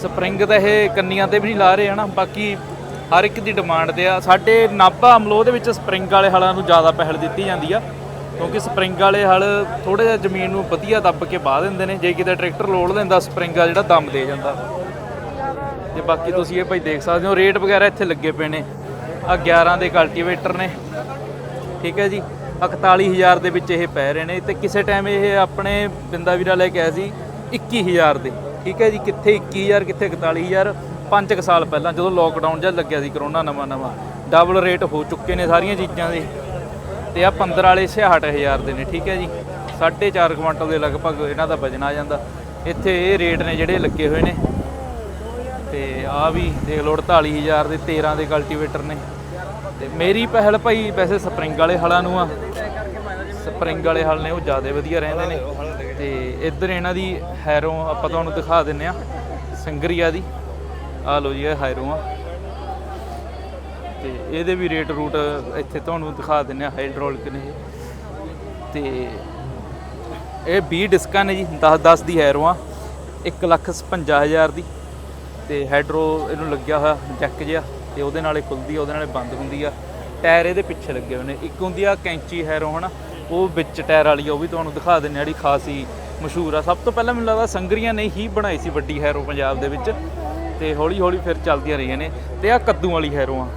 ਸਪਰਿੰਗ ਤਾਂ ਇਹ ਕੰਨੀਆਂ ਤੇ ਵੀ ਨਹੀਂ ਲਾ ਰਹੇ ਹਨਾ, ਬਾਕੀ ਹਰ ਇੱਕ ਦੀ ਡਿਮਾਂਡ ਤੇ ਆ। ਸਾਡੇ ਨਾਭਾ ਅਮਲੋ ਦੇ ਵਿੱਚ ਸਪਰਿੰਗ ਵਾਲੇ ਹਲਾਂ ਨੂੰ ਜ਼ਿਆਦਾ ਪਹਿਲ ਦਿੱਤੀ ਜਾਂਦੀ ਆ, ਕਿਉਂਕਿ ਸਪਰਿੰਗ ਵਾਲੇ ਹਲ ਥੋੜਾ ਜਿਹਾ ਜ਼ਮੀਨ ਨੂੰ ਵਧੀਆ ਦੱਬ ਕੇ ਬਾਹ ਦਿੰਦੇ ਨੇ। ਜੇ ਕਿਤੇ ਟਰੈਕਟਰ ਲੋਡ ਲੈਂਦਾ ਸਪਰਿੰਗ ਆ ਜਿਹੜਾ ਦਮ ਦੇ ਜਾਂਦਾ। ਤੇ ਬਾਕੀ ਤੁਸੀਂ ਇਹ ਭਾਈ ਦੇਖ ਸਕਦੇ ਹੋ, ਰੇਟ ਵਗੈਰਾ ਇੱਥੇ ਲੱਗੇ ਪਏ ਨੇ। ਆ 11 ਦੇ ਕਲਟੀਵੇਟਰ ਨੇ। ਠੀਕ ਹੈ ਜੀ। 41000 ਦੇ ਵਿੱਚ ਇਹ ਪੈ ਰਹੇ ਨੇ ਤੇ ਕਿਸੇ ਟਾਈਮ ਇਹ ਆਪਣੇ ਬਿੰਦਾ ਵੀਰਾ ਲੈ ਕੇ ਆਇਆ ਸੀ 21000 ਦੇ। ਠੀਕ ਹੈ ਜੀ, ਕਿੱਥੇ 21000 ਕਿੱਥੇ 41000 5 ਕੁ ਸਾਲ ਪਹਿਲਾਂ ਜਦੋਂ ਲੋਕਡਾਊਨ ਜਿਹਾ ਲੱਗਿਆ ਸੀ ਕਰੋਨਾ ਨਵਾਂ ਨਵਾਂ। ਡਬਲ ਰੇਟ ਹੋ ਚੁੱਕੇ ਨੇ ਸਾਰੀਆਂ ਚੀਜ਼ਾਂ ਦੇ। ਤੇ ਆ 15 ਵਾਲੇ 66000 ਦੇ ਨੇ। ਠੀਕ ਹੈ ਜੀ। 4.5 ਕੁਇੰਟਲ ਦੇ ਲਗਭਗ ਇਹਨਾਂ ਦਾ ਵਜਨ ਆ ਜਾਂਦਾ। ਇੱਥੇ ਇਹ ਰੇਟ ਨੇ ਜਿਹੜੇ ਲੱਗੇ ਹੋਏ ਨੇ। ਤੇ ਆ ਵੀ ਦੇਖ ਲਓ 48000 ਦੇ 13 ਦੇ ਕਲਟੀਵੇਟਰ ਨੇ। ਤੇ ਮੇਰੀ ਪਹਿਲ ਭਾਈ ਵੈਸੇ ਸਪਰਿੰਗ ਵਾਲੇ ਹਲਾਂ ਨੂੰ ਆ। ਸਪਰਿੰਗ ਵਾਲੇ ਹਲ ਨੇ, ਉਹ ਜ਼ਿਆਦਾ ਵਧੀਆ ਰਹਿੰਦੇ ਨੇ। ਤੇ ਇੱਧਰ ਇਹਨਾਂ ਦੀ ਹੈਰੋ ਆਪਾਂ ਤੁਹਾਨੂੰ ਦਿਖਾ ਦਿੰਨੇ ਆ, ਸਿੰਗਰੀਆ ਦੀ। ਆ ਲਓ ਜੀ, ਇਹ ਹੈਰੋ ਆ। ਤੇ ਇਹਦੇ ਵੀ ਰੇਟ ਰੂਟ ਇੱਥੇ ਤੁਹਾਨੂੰ ਦਿਖਾ ਦਿੰਨੇ ਆ ਹਾਈਡ੍ਰੋਲਿਕ ਨੇ ਇਹ। ਤੇ ਇਹ 20 ਡਿਸਕਾਂ ਨੇ ਜੀ 10 10 ਦੀ ਹੈਰੋ ਆ। 155000 ਦੀ। ਤੇ ਹੈਡਰੋ ਇਹਨੂੰ ਲੱਗਿਆ ਹੋਇਆ ਜੈਕ ਜਿਹਾ, ਤੇ ਉਹਦੇ ਨਾਲ ਇਹ ਖੁੱਲਦੀ ਆ, ਉਹਦੇ ਨਾਲੇ ਬੰਦ ਹੁੰਦੀ ਆ। ਟਾਇਰ ਇਹਦੇ ਪਿੱਛੇ ਲੱਗੇ ਹੋਏ ਨੇ। ਇੱਕ ਹੁੰਦੀ ਆ ਕੈਂਚੀ ਹੈਰੋ ਹਨਾ? ਉਹ ਵਿੱਚ ਟਾਇਰ ਵਾਲੀ ਆ, ਉਹ ਵੀ ਤੁਹਾਨੂੰ ਦਿਖਾ ਦਿੰਨੇ ਆ ਜਿਹੜੀ ਖਾਸੀ ਮਸ਼ਹੂਰ ਆ। ਸਭ ਤੋਂ ਪਹਿਲਾਂ ਮੈਨੂੰ ਲੱਗਦਾ ਸੰਗਰੀਆਂ ਨੇ ਹੀ ਬਣਾਈ ਸੀ ਵੱਡੀ ਹੈਰੋ ਪੰਜਾਬ ਦੇ ਵਿੱਚ। ਤੇ ਹੌਲੀ ਹੌਲੀ ਫਿਰ ਚੱਲਦੀਆਂ ਰਹੀਆਂ ਨੇ। ਤੇ ਆ ਕੱਦੂ ਵਾਲੀ ਹੈਰੋ ਆ।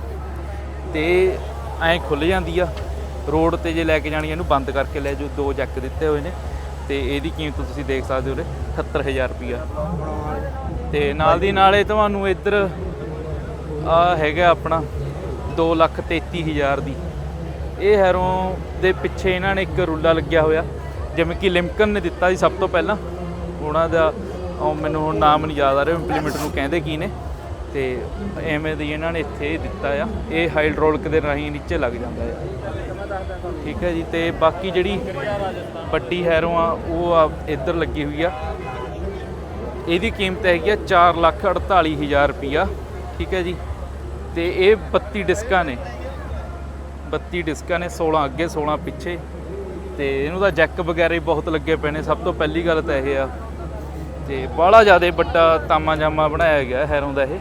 ਤੇ ਐਂ ਖੁੱਲ ਜਾਂਦੀ ਆ। ਰੋਡ ਤੇ ਜੇ ਲੈ ਕੇ ਜਾਣੀ ਇਹਨੂੰ ਬੰਦ ਕਰਕੇ ਲੈ ਜੋ ਦੋ ਜੈਕ ਦਿੱਤੇ ਹੋਏ ਨੇ। ਤੇ ਇਹਦੀ ਕੀਮਤ ਤੁਸੀਂ ਦੇਖ ਸਕਦੇ ਹੋ ਉਰੇ 78000 ਰੁਪਿਆ ਤੇ ਨਾਲ ਦੀ ਨਾਲੇ ਤੁਹਾਨੂੰ ਇੱਧਰ ਆ ਹੈਗਾ ਆਪਣਾ 233000 ਦੀ। ਇਹ ਹੈਰੋਂ ਦੇ ਪਿੱਛੇ ਇਹਨਾਂ ਨੇ ਇੱਕ ਰੁੱਲਾ ਲੱਗਿਆ ਹੋਇਆ, ਜਿਵੇਂ ਕਿ ਲਿਮਕਨ ਨੇ ਦਿੱਤਾ ਸੀ ਸਭ ਤੋਂ ਪਹਿਲਾਂ। ਉਹਨਾਂ ਦਾ, ਉਹ ਮੈਨੂੰ ਹੁਣ ਨਾਮ ਨਹੀਂ ਯਾਦ ਆ ਰਿਹਾ ਇੰਪਲੀਮੈਂਟ ਨੂੰ ਕਹਿੰਦੇ ਕੀ ਨੇ। ਤੇ ਐਵੇਂ ਦੀ ਇਹਨਾਂ ਨੇ ਇੱਥੇ ਦਿੱਤਾ ਆ। ਇਹ ਹਾਈਡ੍ਰੋਲਿਕ ਦੇ ਰਾਹੀਂ ਨੀਚੇ ਲੱਗ ਜਾਂਦਾ ਆ। ਠੀਕ ਹੈ ਜੀ, ਤੇ ਬਾਕੀ ਜਿਹੜੀ ਵੱਡੀ ਹੈਰੋਂ ਆ, ਉਹ ਆ ਇੱਧਰ ਲੱਗੀ ਹੋਈ ਆ। ਇਹਦੀ ਕੀਮਤ ਹੈਗੀ ਆ 448000 ਰੁਪਿਆ ਠੀਕ ਹੈ ਜੀ। ਤੇ ਇਹ 32 ਡਿਸਕਾਂ ਨੇ। 32 ਡਿਸਕਾਂ ਨੇ 16 ਅੱਗੇ 16 ਪਿੱਛੇ। ਤੇ ਇਹਨੂੰ ਤਾਂ ਜੈਕ ਵਗੈਰਾ ਹੀ ਬਹੁਤ ਲੱਗੇ ਪਏ ਨੇ। ਸਭ ਤੋਂ ਪਹਿਲੀ ਗੱਲ ਤਾਂ ਇਹ ਆ। ਤੇ ਬਾਹਲਾ ਜ਼ਿਆਦਾ ਵੱਡਾ ਤਾਮਾ ਜਾਮਾ ਬਣਾਇਆ ਗਿਆ ਹੈਰੋਂ ਦਾ ਇਹ।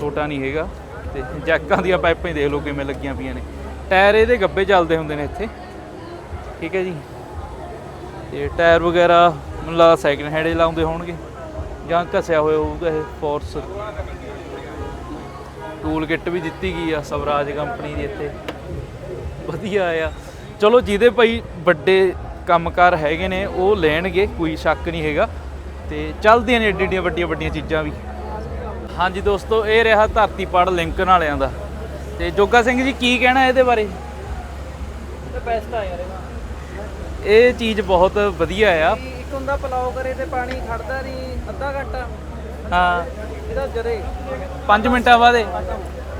ਛੋਟਾ ਨਹੀਂ ਹੈਗਾ। ਤੇ ਜੈਕਾਂ ਦੀਆਂ ਪਾਈਪਾਂ ਹੀ ਦੇਖ ਲਓ ਕਿਵੇਂ ਲੱਗੀਆਂ ਪਈਆਂ ਨੇ। ਟਾਇਰ ਇਹਦੇ ਗੱਬੇ ਚੱਲਦੇ ਹੁੰਦੇ ਨੇ ਇੱਥੇ। ਠੀਕ ਹੈ ਜੀ। ਤੇ ਟਾਇਰ ਵਗੈਰਾ ਮੈਨੂੰ ਲੱਗਦਾ ਸੈਕਿੰਡ ਹੈਂਡ ਹੀ ਲਾਉਂਦੇ ਹੋਣਗੇ। ਜਾਂ ਘਸਿਆ ਹੋਇਆ ਹੋਊਗਾ ਇਹ ਫੋਰਸ ਟੂਲ ਕਿੱਟ ਵੀ ਦਿੱਤੀ ਗਈ ਆ ਸਵਰਾਜ ਕੰਪਨੀ ਦੀ ਇੱਥੇ। ਵਧੀਆ ਆ। ਚਲੋ ਜਿਹਦੇ ਭਾਈ ਵੱਡੇ ਕੰਮਕਾਰ ਹੈਗੇ ਨੇ ਉਹ ਲੈਣਗੇ ਕੋਈ ਸ਼ੱਕ ਨਹੀਂ ਹੈਗਾ। ਤੇ ਚੱਲਦੀਆਂ ਨੇ ਏਡੀ ਏਡੀਆਂ ਵੱਡੀਆਂ ਵੱਡੀਆਂ ਚੀਜ਼ਾਂ ਵੀ। ਹਾਂਜੀ ਦੋਸਤੋ ਇਹ ਰਿਹਾ ਧਰਤੀ ਪੜ ਲਿੰਕਨ ਵਾਲਿਆਂ ਦਾ। ਤੇ ਜੋਗਾ ਸਿੰਘ ਜੀ ਕੀ ਕਹਿਣਾ ਇਹਦੇ ਬਾਰੇ? ਤੇ ਬੈਸਟ ਆ ਯਾਰ ਇਹਦਾ। ਇਹ ਚੀਜ਼ ਬਹੁਤ ਵਧੀਆ ਆ। ਇੱਕ ਹੁੰਦਾ ਪਲਾਓ ਕਰੇ ਤੇ ਪਾਣੀ ਖੜਦਾ ਨਹੀਂ ਅੱਧਾ ਘੰਟਾ। ਹਾਂ। ਇਹਦਾ ਜਰੇ। 5 ਮਿੰਟਾਂ ਬਾਅਦ।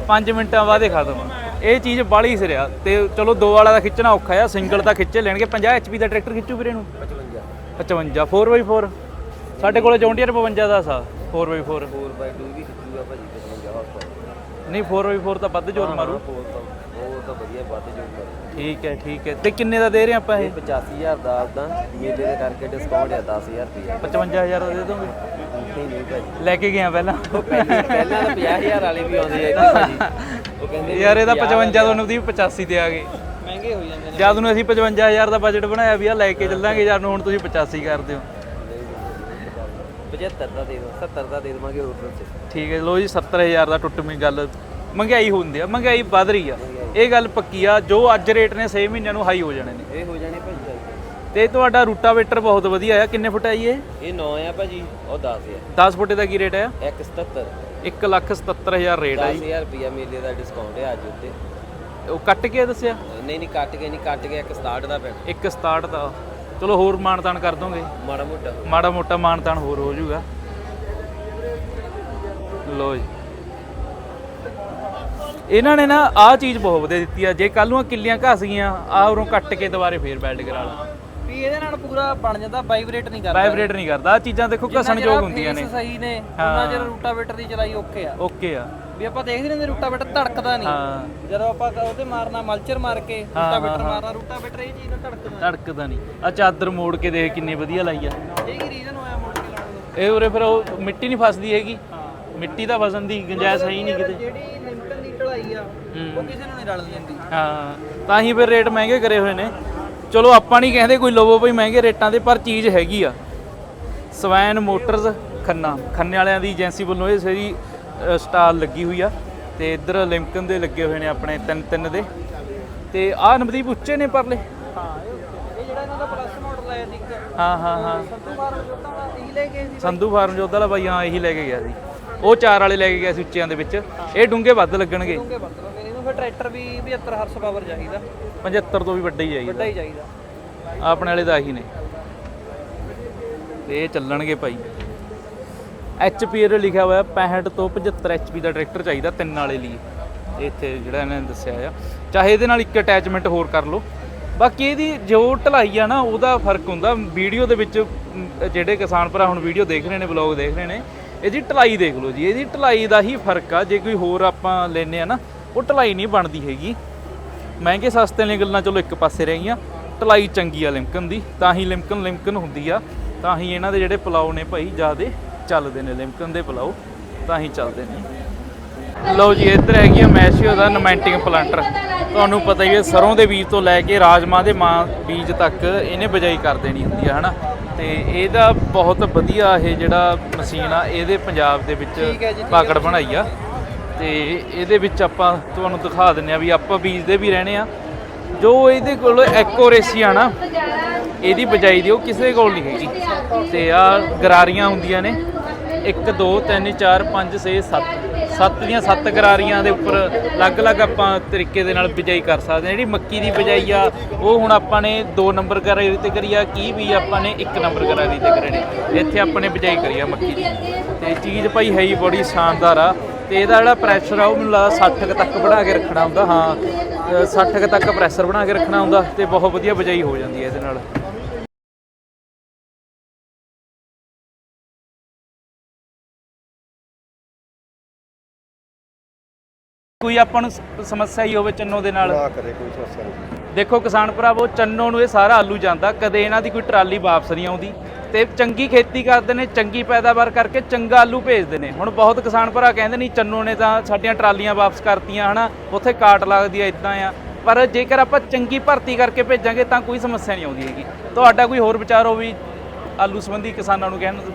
5 ਮਿੰਟਾਂ ਬਾਅਦ ਹੀ ਖਤਮ। ਇਹ ਚੀਜ਼ ਬਾਲੀ ਸਿਰਿਆ ਤੇ ਚਲੋ ਦੋ ਵਾਲਾ ਦਾ ਖਿੱਚਣਾ ਔਖਾ ਆ ਸਿੰਗਲ ਤਾਂ ਖਿੱਚੇ ਲੈਣਗੇ। 50 ਐਚਪੀ ਦਾ ਟਰੈਕਟਰ ਖਿੱਚੂ ਵੀਰੇ ਨੂੰ? 55 55 4x4 ਸਾਡੇ ਕੋਲੇ ਜੌਂਡੀਅਰ 52 ਦਾ ਸਾ 4x4 4x2 ਵੀ ਖਿੱਚੂਗਾ ਭਾਜੀ 55 ਹਾਰਸ ਨਹੀਂ 4x4 ਤਾਂ ਵੱਧ ਜ਼ੋਰ ਮਾਰੂ। ਉਹ ਤਾਂ ਉਹ ਤਾਂ ਵਧੀਆ ਵੱਧ ਜਾਊਗਾ ਠੀਕ ਹੈ ਠੀਕ ਹੈ। ਤੇ ਕਿੰਨੇ ਦਾ ਦੇ ਰਹੇ ਆਪਾਂ ਇਹ? 85000 ਦਾ ਆਪਦਾ ਮੇਲੇ ਦੇ ਕਰਕੇ ਡਿਸਕਾਊਂਟ ਹੈ 10000 ਰੁਪਏ 55000 ਦਾ ਦੇ ਦੋਗੇ? ਨਹੀਂ ਨਹੀਂ ਭਾਜੀ। ਲੈ ਕੇ ਗਿਆ ਪਹਿਲਾਂ? ਪਹਿਲਾਂ ਪਹਿਲਾਂ ਤਾਂ 50000 ਵਾਲੇ ਵੀ ਆਉਂਦੇ ਆ ਭਾਜੀ ਉਹ ਕਹਿੰਦੇ ਯਾਰ ਇਹਦਾ 55 ਤੁਹਾਨੂੰ ਦੀ 85 ਤੇ ਆ ਗਏ। ਮਹਿੰਗੇ ਹੋਈ ਜਾਂਦੇ ਨੇ। ਜਦ ਨੂੰ ਅਸੀਂ 55000 ਦਾ ਬਜਟ ਬਣਾਇਆ ਵੀ ਆ ਲੈ ਕੇ ਚੱਲਾਂਗੇ ਯਾਰ ਨੂੰ ਹੁਣ ਤੁਸੀਂ 85 ਕਰਦੇ ਹੋ। 75 ਦਾ ਦੇ ਦੋ 70 ਦਾ ਦੇ ਦੇਵਾਂਗੇ ਹੋਰ ਠੀਕ ਹੈ ਲੋ ਜੀ 70000 ਦਾ ਟੁੱਟਵੀਂ ਗੱਲ। ਮਹਿੰਗਾਈ ਹੁੰਦੀ ਆ ਮਹਿੰਗਾਈ ਵੱਧ ਰਹੀ ਆ। ਇਹ ਗੱਲ ਪੱਕੀ ਆ ਜੋ ਅੱਜ ਰੇਟ ਨੇ 6 ਮਹੀਨਿਆਂ ਨੂੰ ਹਾਈ ਹੋ ਜਾਣੇ ਨੇ। ਇਹ ਹੋ ਜਾਣੇ ਭਾਜੀ ਤੇ ਤੁਹਾਡਾ ਰੂਟਾਵੇਟਰ ਬਹੁਤ ਵਧੀਆ ਆ ਕਿੰਨੇ ਫੁੱਟ ਆ ਜੀ ਇਹ? ਇਹ 9 ਆ ਭਾਜੀ ਉਹ 10 ਆ। 10 ਫੁੱਟ ਦਾ ਕੀ ਰੇਟ ਆ? 177 177000 ਰੇਟ ਆ ਜੀ। 10000 ਰੁਪਿਆ ਮੇਲੇ ਦਾ ਡਿਸਕਾਊਂਟ ਹੈ ਅੱਜ ਉੱਤੇ। ਉਹ ਕੱਟ ਕੇ ਦੱਸਿਆ? ਨਹੀਂ ਨਹੀਂ ਕੱਟ ਕੇ ਨਹੀਂ ਕੱਟ ਕੇ ਇੱਕ ਸਟਾਰਟ ਦਾ ਪੈਣਾ ਇੱਕ 67 ਦਾ। ਚਲੋ ਹੋਰ ਮਾਨਤਾਨ ਕਰ ਦੋਗੇ? ਮਾੜਾ ਮੋਟਾ। ਮਾੜਾ ਮੋਟਾ ਮਾਨਤਾਨ ਹੋਰ ਹੋ ਜਾਊਗਾ। ਲੋ ਜੀ। ਇਹਨਾਂ ਨੇ ਨਾ ਆਹ ਚੀਜ਼ ਬਹੁਤ ਵਧੀਆ ਦਿੱਤੀ ਆ ਜੇ ਕੱਲ ਨੂੰ ਆਹ ਕਿੱਲੀਆਂ ਘਸ ਗਈਆਂ ਆ ਉਰੋਂ ਕੱਟ ਕੇ ਦੁਬਾਰੇ ਫੇਰ ਬੈਲਡ ਕਰਾ ਲਾ। ਵੀ ਇਹਦੇ ਨਾਲ ਪੂਰਾ ਬਣ ਜਾਂਦਾ ਵਾਈਬ੍ਰੇਟ ਨਹੀਂ ਕਰਦਾ। ਵਾਈਬ੍ਰੇਟ ਨਹੀਂ ਕਰਦਾ ਆ ਚੀਜ਼ਾਂ ਦੇਖੋ ਘਸਣ ਯੋਗ ਹੁੰਦੀਆਂ ਨੇ। ਸਹੀ ਨੇ ਉਹਨਾਂ ਚਿਰ ਰੂਟਾਵੇਟਰ ਦੀ ਚਲਾਈ ਓਕੇ ਆ। ਓਕੇ ਆ। ਵੀ ਆਪਾਂ ਦੇਖਦੇ ਰਹਿੰਦੇ ਰੂਟਾਵੇਟਰ ਧੜਕਦਾ ਨਹੀਂ। ਹਾਂ। ਜਦੋਂ ਆਪਾਂ ਉਹਦੇ ਮਾਰਨਾ ਮਲਚਰ ਮਾਰ ਕੇ ਰੂਟਾਵੇਟਰ ਮਾਰਨਾ ਰੂਟਾਵੇਟਰ ਇਹ ਚੀਜ਼ ਨਾਲ ਧੜਕਦਾ ਧੜਕਦਾ ਨਹੀਂ। ਆ ਚਾਦਰ ਮੋੜ ਕੇ ਦੇਖ ਕਿੰਨੀ ਵਧੀਆ ਲਾਈ ਆ। ਇਹ ਕੀ ਰੀਜ਼ਨ ਹੋਇਆ ਮੁੜ ਕੇ ਲਾਉਣ ਦਾ ਇਹ ਉਰੇ ਫਿਰ ਉਹ ਮਿੱਟੀ ਨਹੀਂ ਫਸਦੀ ਹੈਗੀ। ਮਿੱਟੀ ਦਾ ਵਜ਼ਨ ਦੀ ਗੁੰਜਾਇਸ਼ ਹੈ ਹੀ ਨਹੀਂ ਕਿਤੇ। ਜਿਹੜੀ ਲਿਮਟਨ ਦੀ ਢਲਾਈ ਆ ਉਹ ਕਿਸੇ ਨੂੰ ਨਹੀਂ ਰਲ ਲੈਂਦੀ ਹਾਂ ਤਾਂ ਹੀ ਫਿਰ ਰੇਟ ਮਹਿੰਗੇ ਕਰੇ ਹੋਏ ਨੇ। ਚਲੋ ਆਪਾਂ ਨਹੀਂ ਕਹਿੰਦੇ ਕੋਈ ਲਵੋ ਬਈ ਮਹਿੰਗੇ ਰੇਟਾਂ ਤੇ ਪਰ ਚੀਜ਼ ਹੈਗੀ ਆ। ਸਵੈਨ ਮੋਟਰਸ ਖੰਨਾ ਖੰਨੇ ਵਾਲਿਆਂ ਦੀ ਏਜੰਸੀ ਵੱਲੋਂ ਇਹ ਸਾਰੀ ਸਟਾਲ ਲੱਗੀ ਹੋਈ ਆ। ਤੇ ਇੱਧਰ ਲਿਮਕਨ ਦੇ ਲੱਗੇ ਹੋਏ ਨੇ ਆਪਣੇ ਤਿੰਨ ਤਿੰਨ ਦੇ। ਤੇ ਆਹ ਨਵਦੀਪ ਉੱਚੇ ਨੇ ਪਰਲੇ। ਹਾਂ ਇਹ ਜਿਹੜਾ ਇਹਨਾਂ ਦਾ ਪਲੱਸ ਮਾਡਲ ਆਇਆ ਸੀ ਇੱਕ। ਹਾਂ ਹਾਂ ਹਾਂ। ਸੰਧੂ ਮਾਰਨ ਜੋਤਾ ਵਾਲਾ ਇਹੀ ਲੈ ਕੇ ਸੀ ਸੰਧੂ ਫਾਰਮ ਜੋਧਾ ਵਾਲਾ ਬਾਈ ਹਾਂ ਇਹੀ ਲੈ ਕੇ ਗਿਆ ਸੀ। ਉਹ ਚਾਰ ਵਾਲੇ ਲੈ ਕੇ ਗਿਆ ਸੀ ਉੱਚਿਆਂ ਦੇ ਵਿੱਚ। ਇਹ ਡੂੰਘੇ ਵੱਧ ਲੱਗਣਗੇ। ਡੂੰਘੇ ਬੰਦ ਫਿਰ ਇਹਨੂੰ ਫਿਰ ਟਰੈਕਟਰ ਵੀ 75 ਹਾਰਸ ਪਾਵਰ ਚਾਹੀਦਾ। 75 ਤੋਂ ਵੀ ਵੱਡਾ ਹੀ ਵੱਡਾ ਚਾਹੀਦਾ ਹੀ ਚਾਹੀਦਾ। ਆਪਣੇ ਵਾਲੇ ਦਾ ਆਹੀ ਨੇ। ਤੇ ਇਹ ਚੱਲਣਗੇ ਭਾਈ। HP ਇਹਦੇ ਲਿਖਿਆ ਹੋਇਆ 65 ਤੋਂ 75 HP ਦਾ ਟਰੈਕਟਰ ਚਾਹੀਦਾ ਤਿੰਨ ਵਾਲੇ ਲਈ। ਇਹ ਇੱਥੇ ਜਿਹੜਾ ਇਹਨਾਂ ਨੇ ਦੱਸਿਆ ਆ। ਚਾਹੇ ਇਹਦੇ ਨਾਲ ਇੱਕ ਅਟੈਚਮੈਂਟ ਹੋਰ ਕਰ ਲਓ। ਬਾਕੀ ਇਹਦੀ ਜੋ ਢਲਾਈ ਆ ਨਾ ਉਹਦਾ ਫ਼ਰਕ ਹੁੰਦਾ। ਵੀਡੀਓ ਦੇ ਵਿੱਚ ਅਮ, ਜਿਹੜੇ ਕਿਸਾਨ ਭਰਾ ਹੁਣ ਵੀਡੀਓ ਦੇਖ ਰਹੇ ਨੇ ਬਲੌਗ ਦੇਖ ਰਹੇ ਨੇ ਇਹਦੀ ਢਲਾਈ ਦੇਖ ਲਓ ਜੀ, ਇਹਦੀ ਢਲਾਈ ਦਾ ਹੀ ਫ਼ਰਕ ਆ, ਜੇ ਕੋਈ ਹੋਰ ਆਪਾਂ ਲੈਨੇ ਆ ਨਾ, ਉਹ ਢਲਾਈ ਨਹੀਂ ਬਣਦੀ ਹੈਗੀ। ਮਹਿੰਗੇ ਸਸਤੇ ਵਾਲੀਆਂ ਗੱਲਾਂ ਚਲੋ ਇੱਕ ਪਾਸੇ ਰਹਿ ਗਈਆਂ, ਢਲਾਈ ਚੰਗੀ ਆ ਲਿਮਕਨ ਦੀ, ਤਾਂ ਹੀ ਲਿਮਕਨ ਲਿਮਕਨ ਹੁੰਦੀ ਆ, ਤਾਂ ਹੀ ਇਹਨਾਂ ਦੇ ਜਿਹੜੇ ਪਲਾਓ ਨੇ ਭਾਈ, ਜਿਆਦੇ ਚੱਲਦੇ ਨੇ ਲਿਮਕਨ ਦੇ ਪਲਾਓ, ਤਾਂ ਹੀ ਚੱਲਦੇ ਨੇ। ਲਓ ਜੀ ਇੱਧਰ ਹੈਗੀ ਆ ਮੈਸ਼ੀਓ ਦਾ ਨਮੈਂਟਿੰਗ ਪਲਾਂਟਰ ਤੁਹਾਨੂੰ ਪਤਾ ਹੀ ਹੈ ਸਰੋਂ ਦੇ ਬੀਜ ਤੋਂ ਲੈ ਕੇ ਰਾਜਮਾ ਦੇ ਮਾਂ ਬੀਜ ਤੱਕ ਇਹਨੇ ਬਜਾਈ ਕਰ ਦੇਣੀ ਹੁੰਦੀ ਆ ਹਨਾ? ਤੇ ਇਹਦਾ ਬਹੁਤ ਵਧੀਆ ਇਹ ਜਿਹੜਾ ਮਸ਼ੀਨ ਆ ਇਹਦੇ ਪੰਜਾਬ ਦੇ ਵਿੱਚ ਹੈ ਹੈ। ਪਾਕੜ ਬਣਾਈ ਆ। ਤੇ ਇਹਦੇ ਵਿੱਚ ਆਪਾਂ ਤੁਹਾਨੂੰ ਦਿਖਾ ਦਿੰਨੇ ਆ ਵੀ ਆਪਾਂ ਬੀਜਦੇ ਵੀ ਰਹਿਣੇ ਆ। ਜੋ ਇਹਦੇ ਕੋਲ ਐਕੂਰੇਸੀ ਆ ਨਾ ਇਹਦੀ ਬਜਾਈ ਦੀ ਉਹ ਕਿਸੇ ਕੋਲ ਨਹੀਂ ਹੈਗੀ। ਤੇ ਆ ਗਰਾਰੀਆਂ ਹੁੰਦੀਆਂ ਨੇ। 1 2 3 4 5 6 7 ਸੱਤ ਦੀਆਂ ਸੱਤ ਕਰਾਰੀਆਂ ਦੇ ਉੱਪਰ ਅਲੱਗ-ਅਲੱਗ ਆਪਾਂ ਤਰੀਕੇ ਦੇ ਨਾਲ ਬਿਜਾਈ ਕਰ ਸਕਦੇ ਹਾਂ। ਜਿਹੜੀ ਮੱਕੀ ਦੀ ਬਿਜਾਈ ਆ ਉਹ ਹੁਣ ਆਪਾਂ ਨੇ 2 ਨੰਬਰ ਕਰਾਰੀ ਤੇ ਕਰੀ ਆ ਕੀ ਵੀ ਆਪਾਂ ਨੇ 1 ਨੰਬਰ ਕਰਾਰੀ ਤੇ ਕਰੇ ਨੇ ਇੱਥੇ ਆਪਾਂ ਨੇ ਬਿਜਾਈ ਕਰੀ ਆ ਮੱਕੀ ਦੀ। ਤੇ ਚੀਜ਼ ਭਾਈ ਹੈ ਹੀ ਬੜੀ ਸ਼ਾਨਦਾਰ ਆ। ਤੇ ਇਹਦਾ ਜਿਹੜਾ ਪ੍ਰੈਸ਼ਰ ਆ ਉਹ ਮੈਨੂੰ ਲੱਗਦਾ 60 ਕੁ ਤੱਕ ਬਣਾ ਕੇ ਰੱਖਣਾ ਹੁੰਦਾ। ਹਾਂ ਅ, 60 ਕੁ ਤੱਕ ਪ੍ਰੈਸ਼ਰ ਬਣਾ ਕੇ ਰੱਖਣਾ ਹੁੰਦਾ ਤੇ ਬਹੁਤ ਵਧੀਆ ਬਿਜਾਈ ਹੋ ਜਾਂਦੀ ਹੈ ਇਹਦੇ ਨਾਲ। ਕੋਈ ਆਪਾਂ ਨੂੰ ਸਮੱਸਿਆ ਹੀ ਹੋਵੇ ਚੰਨੋ ਦੇ ਨਾਲ। ਨਾ ਕਰੇ ਕੋਈ ਸਮੱਸਿਆ ਨਹੀਂ। ਦੇਖੋ ਕਿਸਾਨ ਭਰਾਵੋ ਚੰਨੋ ਨੂੰ ਇਹ ਸਾਰਾ ਆਲੂ ਜਾਂਦਾ ਕਦੇ ਇਹਨਾਂ ਦੀ ਕੋਈ ਟਰਾਲੀ ਵਾਪਸ ਨਹੀਂ ਆਉਂਦੀ। ਤੇ ਚੰਗੀ ਖੇਤੀ ਕਰਦੇ ਨੇ ਚੰਗੀ ਪੈਦਾਵਾਰ ਕਰਕੇ ਚੰਗਾ ਆਲੂ ਭੇਜਦੇ ਨੇ। ਹੁਣ ਬਹੁਤ ਕਿਸਾਨ ਭਰਾ ਕਹਿੰਦੇ ਨਹੀਂ ਚੰਨੋ ਨੇ ਤਾਂ ਸਾਡੀਆਂ ਟਰਾਲੀਆਂ ਵਾਪਸ ਕਰਤੀਆਂ ਹਨਾ? ਉੱਥੇ ਕਾਟ ਲੱਗਦੀ ਆ ਇਦਾਂ ਆ। ਪਰ ਜੇਕਰ ਆਪਾਂ ਚੰਗੀ ਭਰਤੀ ਕਰਕੇ ਭੇਜਾਂਗੇ ਤਾਂ ਕੋਈ ਸਮੱਸਿਆ ਨਹੀਂ ਆਉਂਦੀ ਹੈਗੀ। ਤੁਹਾਡਾ ਕੋਈ ਹੋਰ ਵਿਚਾਰ ਹੋ ਵੀ ਆਲੂ ਸੰਬੰਧੀ ਕਿਸਾਨਾਂ ਨੂੰ ਕਹਿਣ ਨੂੰ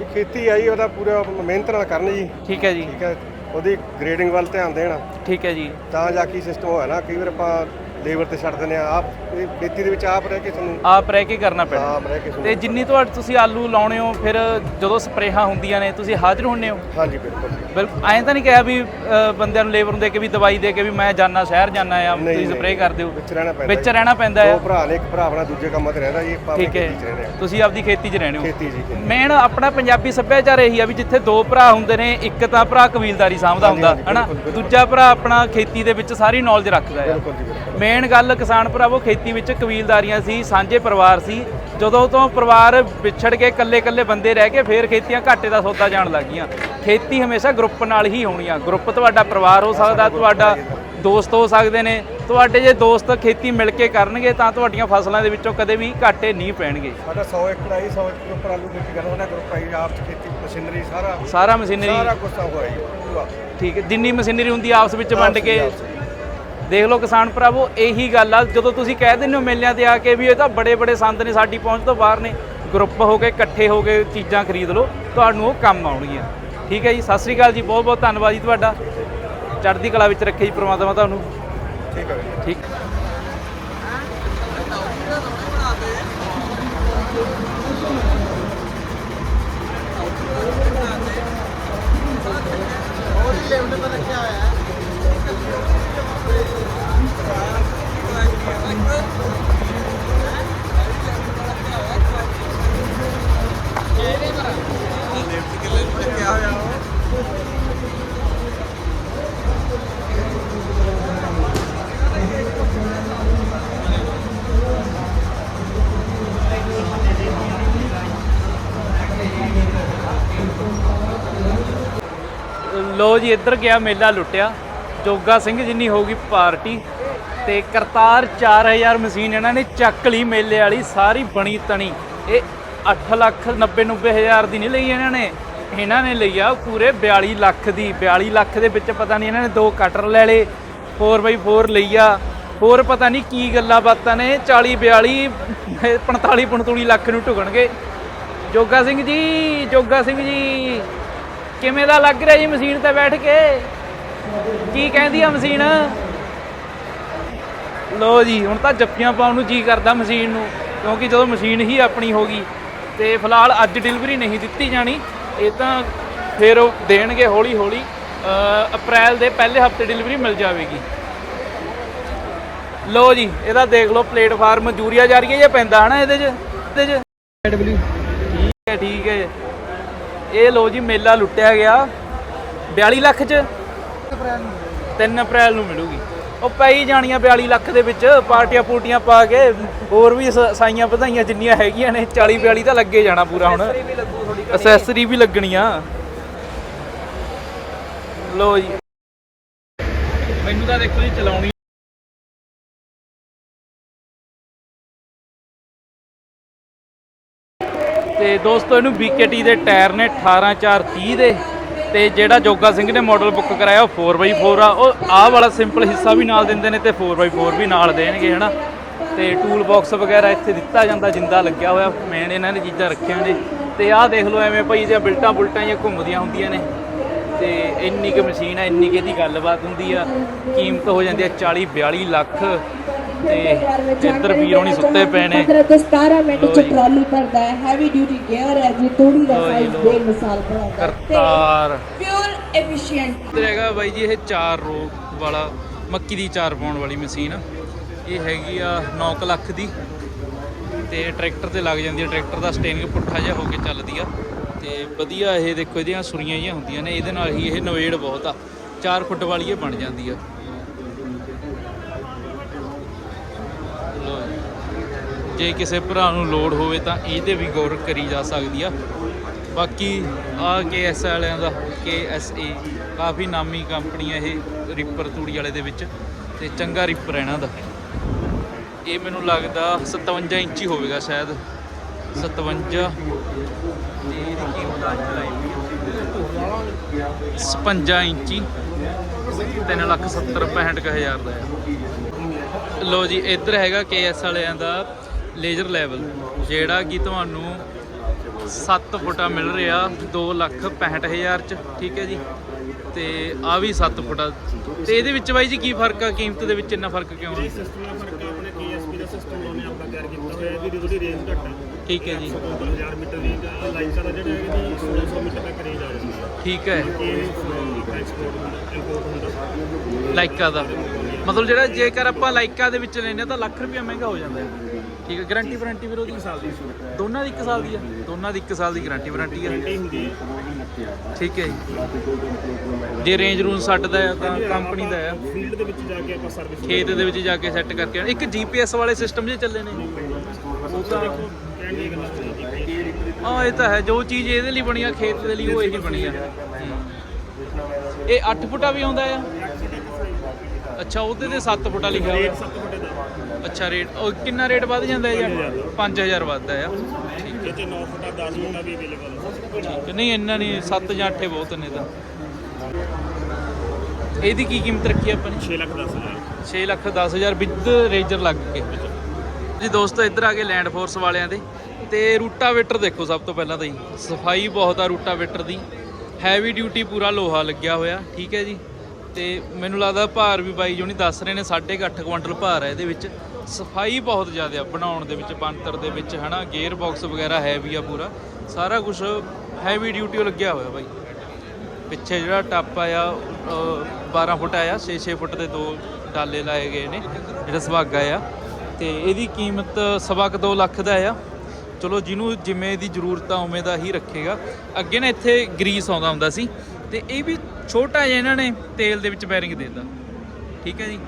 ਇਹ ਖੇਤੀ ਆਈ ਉਹਦਾ ਪੂਰਾ ਮਿਹਨਤ ਨਾਲ ਕਰਨ ਜੀ। ਠੀਕ ਹੈ ਜੀ। ਠੀਕ ਹੈ। ਉਹਦੀ ਗ੍ਰੇਡਿੰਗ ਵੱਲ ਧਿਆਨ ਦੇਣ। ਠੀਕ ਹੈ ਜੀ। ਤਾਂ ਜਾ ਕੇ ਸਿਸਟਮ ਹੋਇਆ ਨਾ ਕਈ ਵਾਰ ਆਪਾਂ ਲੇਬਰ ਤੇ ਛੱਡ ਦਿੰਦੇ ਆ। ਆਪ ਇਹ ਖੇਤੀ ਦੇ ਵਿੱਚ ਆਪ ਰਹਿ ਕੇ ਤੁਹਾਨੂੰ ਆਪ ਰਹਿ ਕੇ ਕਰਨਾ ਪੈਣਾ। ਆਪ ਰਹਿ ਕੇ ਤੇ ਤੁਹਾਨੂੰ ਜਿੰਨੀ ਤੁਹਾਡੇ ਤੁਸੀਂ ਆਲੂ ਲਾਉਣੇ ਹੋ ਫਿਰ ਜਦੋਂ ਸਪਰੇਹਾਂ ਹੁੰਦੀਆਂ ਨੇ ਤੁਸੀਂ ਹਾਜ਼ਰ ਹੁੰਨੇ ਹੋ? ਹਾਂਜੀ ਬਿਲਕੁਲ। ਬਿਲਕੁਲ। ਐਂ ਤਾਂ ਨਹੀਂ ਕਿਹਾ ਵੀ ਅ, ਬੰਦਿਆਂ ਨੂੰ ਲੇਬਰ ਨੂੰ ਦੇ ਕੇ ਵੀ ਦਵਾਈ ਦੇ ਕੇ ਵੀ ਮੈਂ ਜਾਣਾ ਸ਼ਹਿਰ ਜਾਣਾ ਆ ਨਹੀਂ, ਤੁਸੀਂ ਨਹੀਂ। ਸਪਰੇਅ ਕਰ ਦਿਓ ਵਿੱਚ ਰਹਿਣਾ ਪੈਂਦਾ ਵਿੱਚ ਜੀ। ਰਹਿਣਾ ਪੈਂਦਾ ਦੋ ਆ ਭਰਾ ਨੇ ਇੱਕ ਭਰਾ ਆਪਣਾ ਦੂਜੇ ਕੰਮਾਂ ਤੇ ਰਹਿੰਦਾ ਜੀ ਆਪਾਂ ਆਪਣੀ ਠੀਕ ਹੈ। ਖੇਤੀ 'ਚ ਰਹਿੰਦੇ ਆ। ਤੁਸੀਂ ਆਪਦੀ ਖੇਤੀ 'ਚ ਰਹਿਣੇ ਹੋ। ਖੇਤੀ ਜੀ ਖੇਤੀ। ਮੇਨ ਆਪਣਾ ਪੰਜਾਬੀ ਸੱਭਿਆਚਾਰ ਇਹੀ ਆ ਵੀ ਜਿੱਥੇ ਦੋ ਭਰਾ ਹੁੰਦੇ ਨੇ ਇੱਕ ਤਾਂ ਭਰਾ ਕਬੀਲਦਾਰੀ ਸਾਂਭਦਾ ਹਾਂਜੀ, ਹੁੰਦਾ ਹਾਂਜੀ, ਹਨਾ? ਬਿਲਕੁਲ, ਬਿਲਕੁਲ। ਦੂਜਾ ਭਰਾ ਆਪਣਾ ਖੇਤੀ ਦੇ ਵਿੱਚ ਸਾਰੀ ਨੌਲੇਜ ਰੱਖਦਾ ਆ। ਬਿਲਕੁਲ ਜੀ ਬਿਲਕੁਲ। ਮੇਨ ਗੱਲ ਕਿਸਾਨ ਭਰਾਵੋ ਖੇਤੀ ਵਿੱਚ ਕਬੀਲਦਾਰੀਆਂ ਸੀ ਸਾਂਝੇ ਪਰਿਵਾਰ ਸੀ। ਜਦੋਂ ਤੋਂ ਪਰਿਵਾਰ ਵਿਛੜ ਕੇ ਇਕੱਲੇ-ਇਕੱਲੇ ਬੰਦੇ ਰਹਿ ਕੇ ਫੇਰ ਖੇਤੀਆਂ ਘਾਟੇ ਦਾ ਸੌਦਾ ਜਾਣ ਲੱਗੀਆਂ ਖੇਤੀ ਹਮੇਸ਼ਾ ਗਰੁੱਪ ਨਾਲ ਹੀ ਹੋਣੀ ਆ। ਗਰੁੱਪ ਤੁਹਾਡਾ ਪਰਿਵਾਰ ਹੋ ਸਕਦਾ ਤੁਹਾਡਾ ਦੋਸਤ ਹੋ ਸਕਦੇ ਨੇ। ਤੁਹਾਡੇ ਜੇ ਦੋਸਤ ਖੇਤੀ ਮਿਲ ਕੇ ਕਰਨਗੇ ਤਾਂ ਤੁਹਾਡੀਆਂ ਫਸਲਾਂ ਦੇ ਵਿੱਚੋਂ ਕਦੇ ਵੀ ਘਾਟੇ ਨਹੀਂ ਪੈਣਗੇ। ਸਾਡਾ 100 ਏਕੜ ਆਈ 100 ਏਕੜ ਉੱਪਰ ਆਲੂ ਖੇਤੀ ਸਾਡਾ ਗਰੁੱਪ ਆਈ ਆਪ 'ਚ ਖੇਤੀ ਮਸ਼ੀਨਰੀ ਸਾਰਾ ਸਾਰਾ ਮਸ਼ੀਨਰੀ। ਸਾਰਾ ਕੁਝ ਹੋਇਆ ਠੀਕ ਹੈ ਜਿੰਨੀ ਮਸ਼ੀਨਰੀ ਹੁੰਦੀ ਆਪਸ ਵਿੱਚ ਵੰਡ ਕੇ ਆਪਸ। ਦੇਖ ਲਓ ਕਿਸਾਨ ਭਰਾਵੋ ਇਹੀ ਗੱਲ ਆ ਜਦੋਂ ਤੁਸੀਂ ਕਹਿ ਦਿੰਦੇ ਹੋ ਮੇਲਿਆਂ ਤੇ ਆ ਕੇ ਵੀ ਇਹ ਤਾਂ ਬੜੇ ਬੜੇ ਸੰਦ ਨੇ ਸਾਡੀ ਪਹੁੰਚ ਤੋਂ ਬਾਹਰ ਨੇ ਗਰੁੱਪ ਹੋ ਕੇ ਇਕੱਠੇ ਹੋ ਕੇ ਚੀਜ਼ਾਂ ਖਰੀਦ ਲਓ ਤੁਹਾਨੂੰ ਉਹ ਕੰਮ ਆਉਣਗੀਆਂ। ਠੀਕ ਹੈ ਜੀ ਸਤਿ ਸ੍ਰੀ ਅਕਾਲ ਜੀ ਬਹੁਤ ਬਹੁਤ ਧੰਨਵਾਦ ਜੀ ਤੁਹਾਡਾ। ਚੜ੍ਹਦੀ ਕਲਾ ਵਿੱਚ ਰੱਖੇ ਜੀ ਪ੍ਰਮਾਤਮਾ ਤੁਹਾਨੂੰ। ਠੀਕ ਹੈ ਜੀ। ਠੀਕ। ਲੋ ਜੀ ਇੱਧਰ ਗਿਆ ਮੇਲਾ ਲੁੱਟਿਆ। ਜੋਗਾ ਸਿੰਘ ਜਿੰਨੀ ਹੋਊਗੀ ਪਾਰਟੀ ਤੇ ਕਰਤਾਰ 4000 ਮਸ਼ੀਨ ਇਹਨਾਂ ਨੇ ਚੱਕ ਲਈ ਮੇਲੇ ਵਾਲੀ, ਸਾਰੀ ਬਣੀ ਤਣੀ। ਇਹ 8 ਲੱਖ 90 90 ਹਜ਼ਾਰ ਦੀ ਨਹੀਂ ਲਈ ਇਹਨਾਂ ਨੇ। ਇਹਨਾਂ ਨੇ ਲਈ ਆ ਪੂਰੇ 42 ਲੱਖ ਦੀ। 42 ਲੱਖ ਦੇ ਵਿੱਚ ਪਤਾ ਨਹੀਂ ਇਹਨਾਂ ਨੇ ਦੋ ਕਟਰ ਲੈ ਲਏ 4x4 ਲਈ ਆ। ਹੋਰ ਪਤਾ ਨਹੀਂ ਕੀ ਗੱਲਾਂ ਬਾਤਾਂ ਨੇ 40 42 45 45 ਲੱਖ ਨੂੰ ਢੁਕਣਗੇ। ਜੋਗਾ ਸਿੰਘ ਜੀ, ਜੋਗਾ ਸਿੰਘ ਜੀ, ਕਿਵੇਂ ਦਾ ਲੱਗ ਰਿਹਾ ਜੀ ਮਸ਼ੀਨ ਤੇ ਬੈਠ ਕੇ? ਕੀ ਕਹਿੰਦੀ ਆ ਮਸ਼ੀਨ? ਲੋ ਜੀ, ਹੁਣ ਤਾਂ ਜੱਫੀਆਂ ਪਾਉਣ ਨੂੰ ਜੀ ਕਰਦਾ ਮਸ਼ੀਨ ਨੂੰ, ਕਿਉਂਕਿ ਜਦੋਂ ਮਸ਼ੀਨ ਹੀ ਆਪਣੀ ਹੋ ਗਈ, ਤੇ ਫਿਲਹਾਲ ਅੱਜ ਡਿਲੀਵਰੀ ਨਹੀਂ ਦਿੱਤੀ ਜਾਣੀ, ਇਹ ਤਾਂ ਫਿਰ ਉਹ ਦੇਣਗੇ ਹੌਲੀ ਹੌਲੀ ਅਪ੍ਰੈਲ ਦੇ ਪਹਿਲੇ ਹਫ਼ਤੇ ਡਿਲੀਵਰੀ ਮਿਲ ਜਾਵੇਗੀ। ਲੋ ਜੀ, ਇਹਦਾ ਦੇਖ ਲਓ ਪਲੇਟਫਾਰਮ, ਜੂਰੀਆ ਜਾ ਰਹੀ ਹੈ ਜਾਂ ਪੈਂਦਾ ਹਨਾ ਇਹਦੇ 'ਚ? ਇਹਦੇ 'ਚ? ਠੀਕ ਹੈ ਠੀਕ ਹੈ। ਇਹ ਲੋ ਜੀ, ਮੇਲਾ ਲੁੱਟਿਆ ਗਿਆ 42 ਲੱਖ 'ਚ। 3 ਅਪ੍ਰੈਲ ਨੂੰ ਮਿਲੂਗੀ। ਉਹ ਪਈ ਜਾਣੀਆਂ 42 ਲੱਖ ਦੇ ਵਿੱਚ ਪਾਰਟੀਆਂ ਪੂਟੀਆਂ ਪਾ ਕੇ ਹੋਰ ਵੀ ਸ- ਸਾਈਆਂ ਵਧਾਈਆਂ ਜਿੰਨੀਆਂ ਹੈਗੀਆਂ ਨੇ 40 42 ਤਾਂ ਲੱਗੇ ਜਾਣਾ ਪੂਰਾ ਹੁਣ। ਅਸੈਸਰੀ ਵੀ ਲੱਗਣੀਆਂ। ਲੋ ਜੀ। ਮੈਨੂੰ ਤਾਂ ਦੇਖੋ ਜੀ ਚਲਾਉਣੀ ਤੇ ਦੋਸਤੋ ਇਹਨੂੰ BKT ਦੇ ਟਾਇਰ ਨੇ 18430 ਦੇ। ਤੇ ਜਿਹੜਾ ਜੋਗਾ ਸਿੰਘ ਨੇ ਮਾਡਲ ਬੁੱਕ ਕਰਾਇਆ ਉਹ 4x4 ਆ। ਉਹ ਆਹ ਵਾਲਾ ਸਿੰਪਲ ਹਿੱਸਾ ਵੀ ਨਾਲ ਦਿੰਦੇ ਨੇ ਤੇ 4x4 ਵੀ ਨਾਲ ਦੇਣਗੇ, ਹਨਾ? ਤੇ ਟੂਲ ਬਾਕਸ ਵਗੈਰਾ ਇੱਥੇ ਦਿੱਤਾ ਜਾਂਦਾ, ਜਿੰਦਾ ਲੱਗਿਆ ਹੋਇਆ। ਮੇਨ ਇਹਨਾਂ ਨੇ ਚੀਜ਼ਾਂ ਰੱਖੀਆਂ ਨੇ। ਤੇ ਆਹ ਦੇਖ ਲਓ ਐਵੇਂ ਭਾਈ ਜੇ ਬਿਲਟਾਂ ਬੁਲਟਾਂ ਜਾਂ ਘੁੰਮਦੀਆਂ ਹੁੰਦੀਆਂ ਨੇ। ਤੇ ਇੰਨੀ ਕੁ ਮਸ਼ੀਨ ਆ, ਇੰਨੀ ਕੁ ਇਹਦੀ ਗੱਲਬਾਤ ਹੁੰਦੀ ਆ। ਕੀਮਤ ਹੋ ਜਾਂਦੀ ਆ 40 42 ਲੱਖ। ਤੇ ਇੱਧਰ ਵੀਰੋਂ ਨਹੀਂ ਸੁੱਤੇ ਪਏ ਨੇ। 15 ਤੋਂ 17 ਮਿੰਟ ਚ। ਟਰਾਲੀ ਭਰਦਾ ਹੈ ਹੈਵੀ ਡਿਊਟੀ ਗੇਅਰ ਹੈ ਜੀ ਤੂੜੀ ਦਾ ਸਾਈਜ਼। ਬੇਮਿਸਾਲ ਬਣਾਉਂਦਾ ਹੈ। ਕਰਤਾਰ। ਪਿਓਰ ਐਫੀਸ਼ੀਐਂਟ ਇੱਧਰ ਹੈਗਾ ਬਾਈ ਜੀ ਇਹ ਚਾਰ ਰੋ ਵਾਲਾ ਮੱਕੀ ਦੀ ਚਾਰ ਪਾਉਣ ਵਾਲੀ ਮਸ਼ੀਨ। ਇਹ ਹੈਗੀ ਆ 9 ਲੱਖ ਦੀ। ਤੇ ਟਰੈਕਟਰ ਤੇ ਲੱਗ ਜਾਂਦੀ ਆ। ਟਰੈਕਟਰ ਦਾ ਸਟੇਰਿੰਗ ਪੁੱਠਾ ਜਿਹਾ ਹੋ ਕੇ ਚੱਲਦੀ ਆ। ਤੇ ਵਧੀਆ ਇਹ ਦੇਖੋ ਇਹਦੀਆਂ ਸੁਰੀਆਂ ਜਿਹੀਆਂ ਹੁੰਦੀਆਂ ਨੇ। ਇਹਦੇ ਨਾਲ ਹੀ ਇਹ ਨਵੇੜ ਬਹੁਤ ਆ। 4 ਫੁੱਟ ਵਾਲੀ ਇਹ ਬਣ ਜਾਂਦੀ ਆ। ਜੇ ਕਿਸੇ ਭਰਾ ਨੂੰ ਲੋਡ ਹੋਵੇ ਤਾਂ ਇਹਦੇ ਵੀ ਗੌਰ ਕਰੀ ਜਾ ਸਕਦੀ ਆ। ਬਾਕੀ ਆ ਕੇਐਸ ਵਾਲਿਆਂ ਦਾ KSA ਕਾਫੀ ਨਾਮੀ ਕੰਪਨੀ ਆ ਇਹ ਰਿਪਰ ਤੂੜੀ ਵਾਲੇ ਦੇ ਵਿੱਚ ਤੇ ਚੰਗਾ ਰਿਪਰ ਹੈ ਇਹਨਾਂ ਦਾ। ਇਹ ਮੈਨੂੰ ਲੱਗਦਾ 57 ਇੰਚੀ ਹੋਵੇਗਾ ਸ਼ਾਇਦ। 57 ਤੇ ਇਹਦੀ ਕੀਮਤ ਅੱਜ ਲਾਈ 56 ਇੰਚੀ। 3 ਲੱਖ 70 65 ਹਜ਼ਾਰ ਦਾ ਹੈ ਲੋ ਜੀ, ਇੱਧਰ ਹੈਗਾ KS ਵਾਲਿਆਂ ਦਾ ਲੇਜ਼ਰ ਲੈਵਲ ਜਿਹੜਾ ਕਿ ਤੁਹਾਨੂੰ 7 ਫੁੱਟਾ ਮਿਲ ਰਿਹਾ 2 ਲੱਖ 65 ਹਜ਼ਾਰ ਚ ਠੀਕ ਹੈ ਜੀ? ਤੇ ਆ ਵੀ 7 ਫੁੱਟਾ। ਤੇ ਇਹਦੇ ਵਿੱਚ ਬਾਈ ਜੀ ਕੀ ਫ਼ਰਕ ਆ? ਕੀਮਤ ਦੇ ਵਿੱਚ ਇੰਨਾ ਫ਼ਰਕ ਕਿਉਂ ਆ? ਸਿਸਟਮ ਦਾ ਫ਼ਰਕ ਆ ਆਪਣੇ KSP ਦਾ ਸਿਸਟਮ ਉਹਨੇ ਆਪਣਾ ਤਿਆਰ ਕੀਤਾ ਹੋਇਆ ਹੈ ਇਹਦੀ ਥੋੜੀ ਰੇਂਜ ਘੱਟ ਹੈ ਠੀਕ ਹੈ ਜੀ। 1000 ਮੀਟਰ ਰੇਂਜ ਆ ਲਾਈਕਾ ਦਾ ਜਿਹੜਾ ਹੈ ਇਹਦੀ 1600 ਮੀਟਰ ਤੱਕ ਰੇਂਜ ਆ ਜਾਂਦੀ ਹੈ ਠੀਕ ਹੈ। ਲਾਈਕਾ ਦਾ। ਮਤਲਬ ਜਿਹੜਾ ਜੇਕਰ ਆਪਾਂ ਲਾਈਕਾ ਦੇ ਵਿੱਚ ਲੈਨੇ ਤਾਂ ਲੱਖ ਰੁਪਇਆ ਮਹਿੰਗਾ ਹੋ ਜਾਂਦਾ ਹੈ। ਠੀਕ ਹੈ ਗਾਰੰਟੀ ਵਾਰੰਟੀ ਫਿਰ ਉਹਦੀ? ਸਾਲ ਦੀ ਦੋਨਾਂ ਦੀ 1 ਸਾਲ ਦੀ ਆ? ਦੋਨਾਂ ਦੀ 1 ਸਾਲ ਦੀ ਗਾਰੰਟੀ ਵਾਰੰਟੀ ਆ? ਠੀਕ ਹੈ ਜੀ। ਜੇ ਰੇਂਜ ਰੂਨ ਛੱਡਦਾ ਆ ਤਾਂ ਕੰਪਨੀ ਦਾ ਆ। ਫੀਲਡ ਦੇ ਵਿੱਚ ਜਾ ਕੇ ਆਪਾਂ ਸਰਵਿਸ ਖੇਤ ਦੇ ਵਿੱਚ ਜਾ ਕੇ ਸੈੱਟ ਕਰਕੇ। ਇੱਕ ਜੀਪੀਐਸ ਵਾਲੇ ਸਿਸਟਮ ਜੇ ਚੱਲੇ ਨੇ। ਉਹ ਤਾਂ ਦੀ ਹਾਂ ਇਹ ਤਾਂ ਹੈ। ਜੋ ਚੀਜ਼ ਇਹਦੇ ਲਈ ਬਣੀ ਆ ਖੇਤ ਦੇ ਲਈ ਉਹ ਇਹੀ ਬਣੀ ਆ। ਇਹ 8 ਫੁੱਟਾ ਵੀ ਆਉਂਦਾ ਆ? ਅੱਛਾ ਉਹਦੇ ਤੇ 7 ਫੁੱਟਾ ਲਿਖਿਆ ਹੋਇਆ। 7 ਫੁੱਟ ਦਾ ਅੱਛਾ ਰੇਟ ਉਹ ਕਿੰਨਾ ਰੇਟ ਵੱਧ ਜਾਂਦਾ ਹੈ ਜਾਂ 5000 ਵੱਧਦਾ ਆ ਇਹ ਤੇ 9 ਫੁੱਟ ਦਾ 10 ਫੁੱਟ ਵੀ ਅਵੇਲੇਬਲ ਹੈ। ਠੀਕ ਹੈ। ਨਹੀਂ ਇੰਨਾ ਨਹੀਂ 7 ਜਾਂ 8 ਬਹੁਤ ਨੇ ਤਾਂ। ਇਹਦੀ ਕੀ ਕੀਮਤ ਰੱਖੀ ਆਪਾਂ ਨੇ? 6 ਲੱਖ 10 ਹਜ਼ਾਰ। 6 ਲੱਖ 10 ਹਜ਼ਾਰ ਵਿਦ ਰੇਜਰ ਲੱਗ ਕੇ। ਜੀ ਦੋਸਤੋ ਇੱਧਰ ਆ ਗਏ ਲੈਂਡ ਫੋਰਸ ਵਾਲਿਆਂ ਦੇ। ਤੇ ਰੂਟਾਵੇਟਰ ਦੇਖੋ ਸਭ ਤੋਂ ਪਹਿਲਾਂ ਤਾਂ ਜੀ। ਸਫ਼ਾਈ ਬਹੁਤ ਆ ਰੂਟਾਵੇਟਰ ਦੀ। ਹੈਵੀ ਡਿਊਟੀ ਪੂਰਾ ਲੋਹਾ ਲੱਗਿਆ ਹੋਇਆ। ਠੀਕ ਹੈ ਜੀ। ਤੇ ਮੈਨੂੰ ਲੱਗਦਾ ਭਾਰ ਵੀ ਬਾਈ ਜੋ ਨਹੀਂ ਦੱਸ ਰਹੇ ਨੇ 8.5 ਕੁਇੰਟਲ ਭਾਰ ਹੈ ਇਹਦੇ ਵਿੱਚ। ਸਫ਼ਾਈ ਬਹੁਤ ਜ਼ਿਆਦਾ ਬਣਾਉਣ ਦੇ ਵਿੱਚ ਬੰਤਰ ਦੇ ਵਿੱਚ ਹਨਾ? ਗੇਅਰ ਬਾਕਸ ਵਗੈਰਾ ਹੈ ਵੀ ਆ ਪੂਰਾ। ਸਾਰਾ ਕੁਝ ਹੈਵੀ ਡਿਊਟੀ ਲੱਗਿਆ ਹੋਇਆ ਬਾਈ। ਪਿੱਛੇ ਜਿਹੜਾ ਟੱਪ ਆ ਅ, 12 ਫੁੱਟ ਆਇਆ 6-6 ਫੁੱਟ ਦੇ ਦੋ ਡਾਲੇ ਲਾਏ ਗਏ ਨੇ ਜਿਹੜਾ ਸੁਹਾਗਾ ਆ। ਤੇ ਇਹਦੀ ਕੀਮਤ ਸਵਾ ਕੁ ਦੋ ਲੱਖ ਦਾ ਆ। ਚਲੋ ਜਿਹਨੂੰ ਜਿਵੇਂ ਦੀ ਜ਼ਰੂਰਤ ਆ ਉਵੇਂ ਦਾ ਹੀ ਰੱਖੇਗਾ। ਅੱਗੇ ਨਾ ਇੱਥੇ ਗਰੀਸ ਆਉਂਦਾ ਹੁੰਦਾ ਸੀ। ਤੇ ਇਹ ਵੀ ਛੋਟਾ ਜਿਹਾ ਇਹਨਾਂ ਨੇ ਤੇਲ ਦੇ ਵਿੱਚ ਬੈਰਿੰਗ ਦੇ ਦਿੱਤਾ। ਠੀਕ ਹੈ ਜੀ?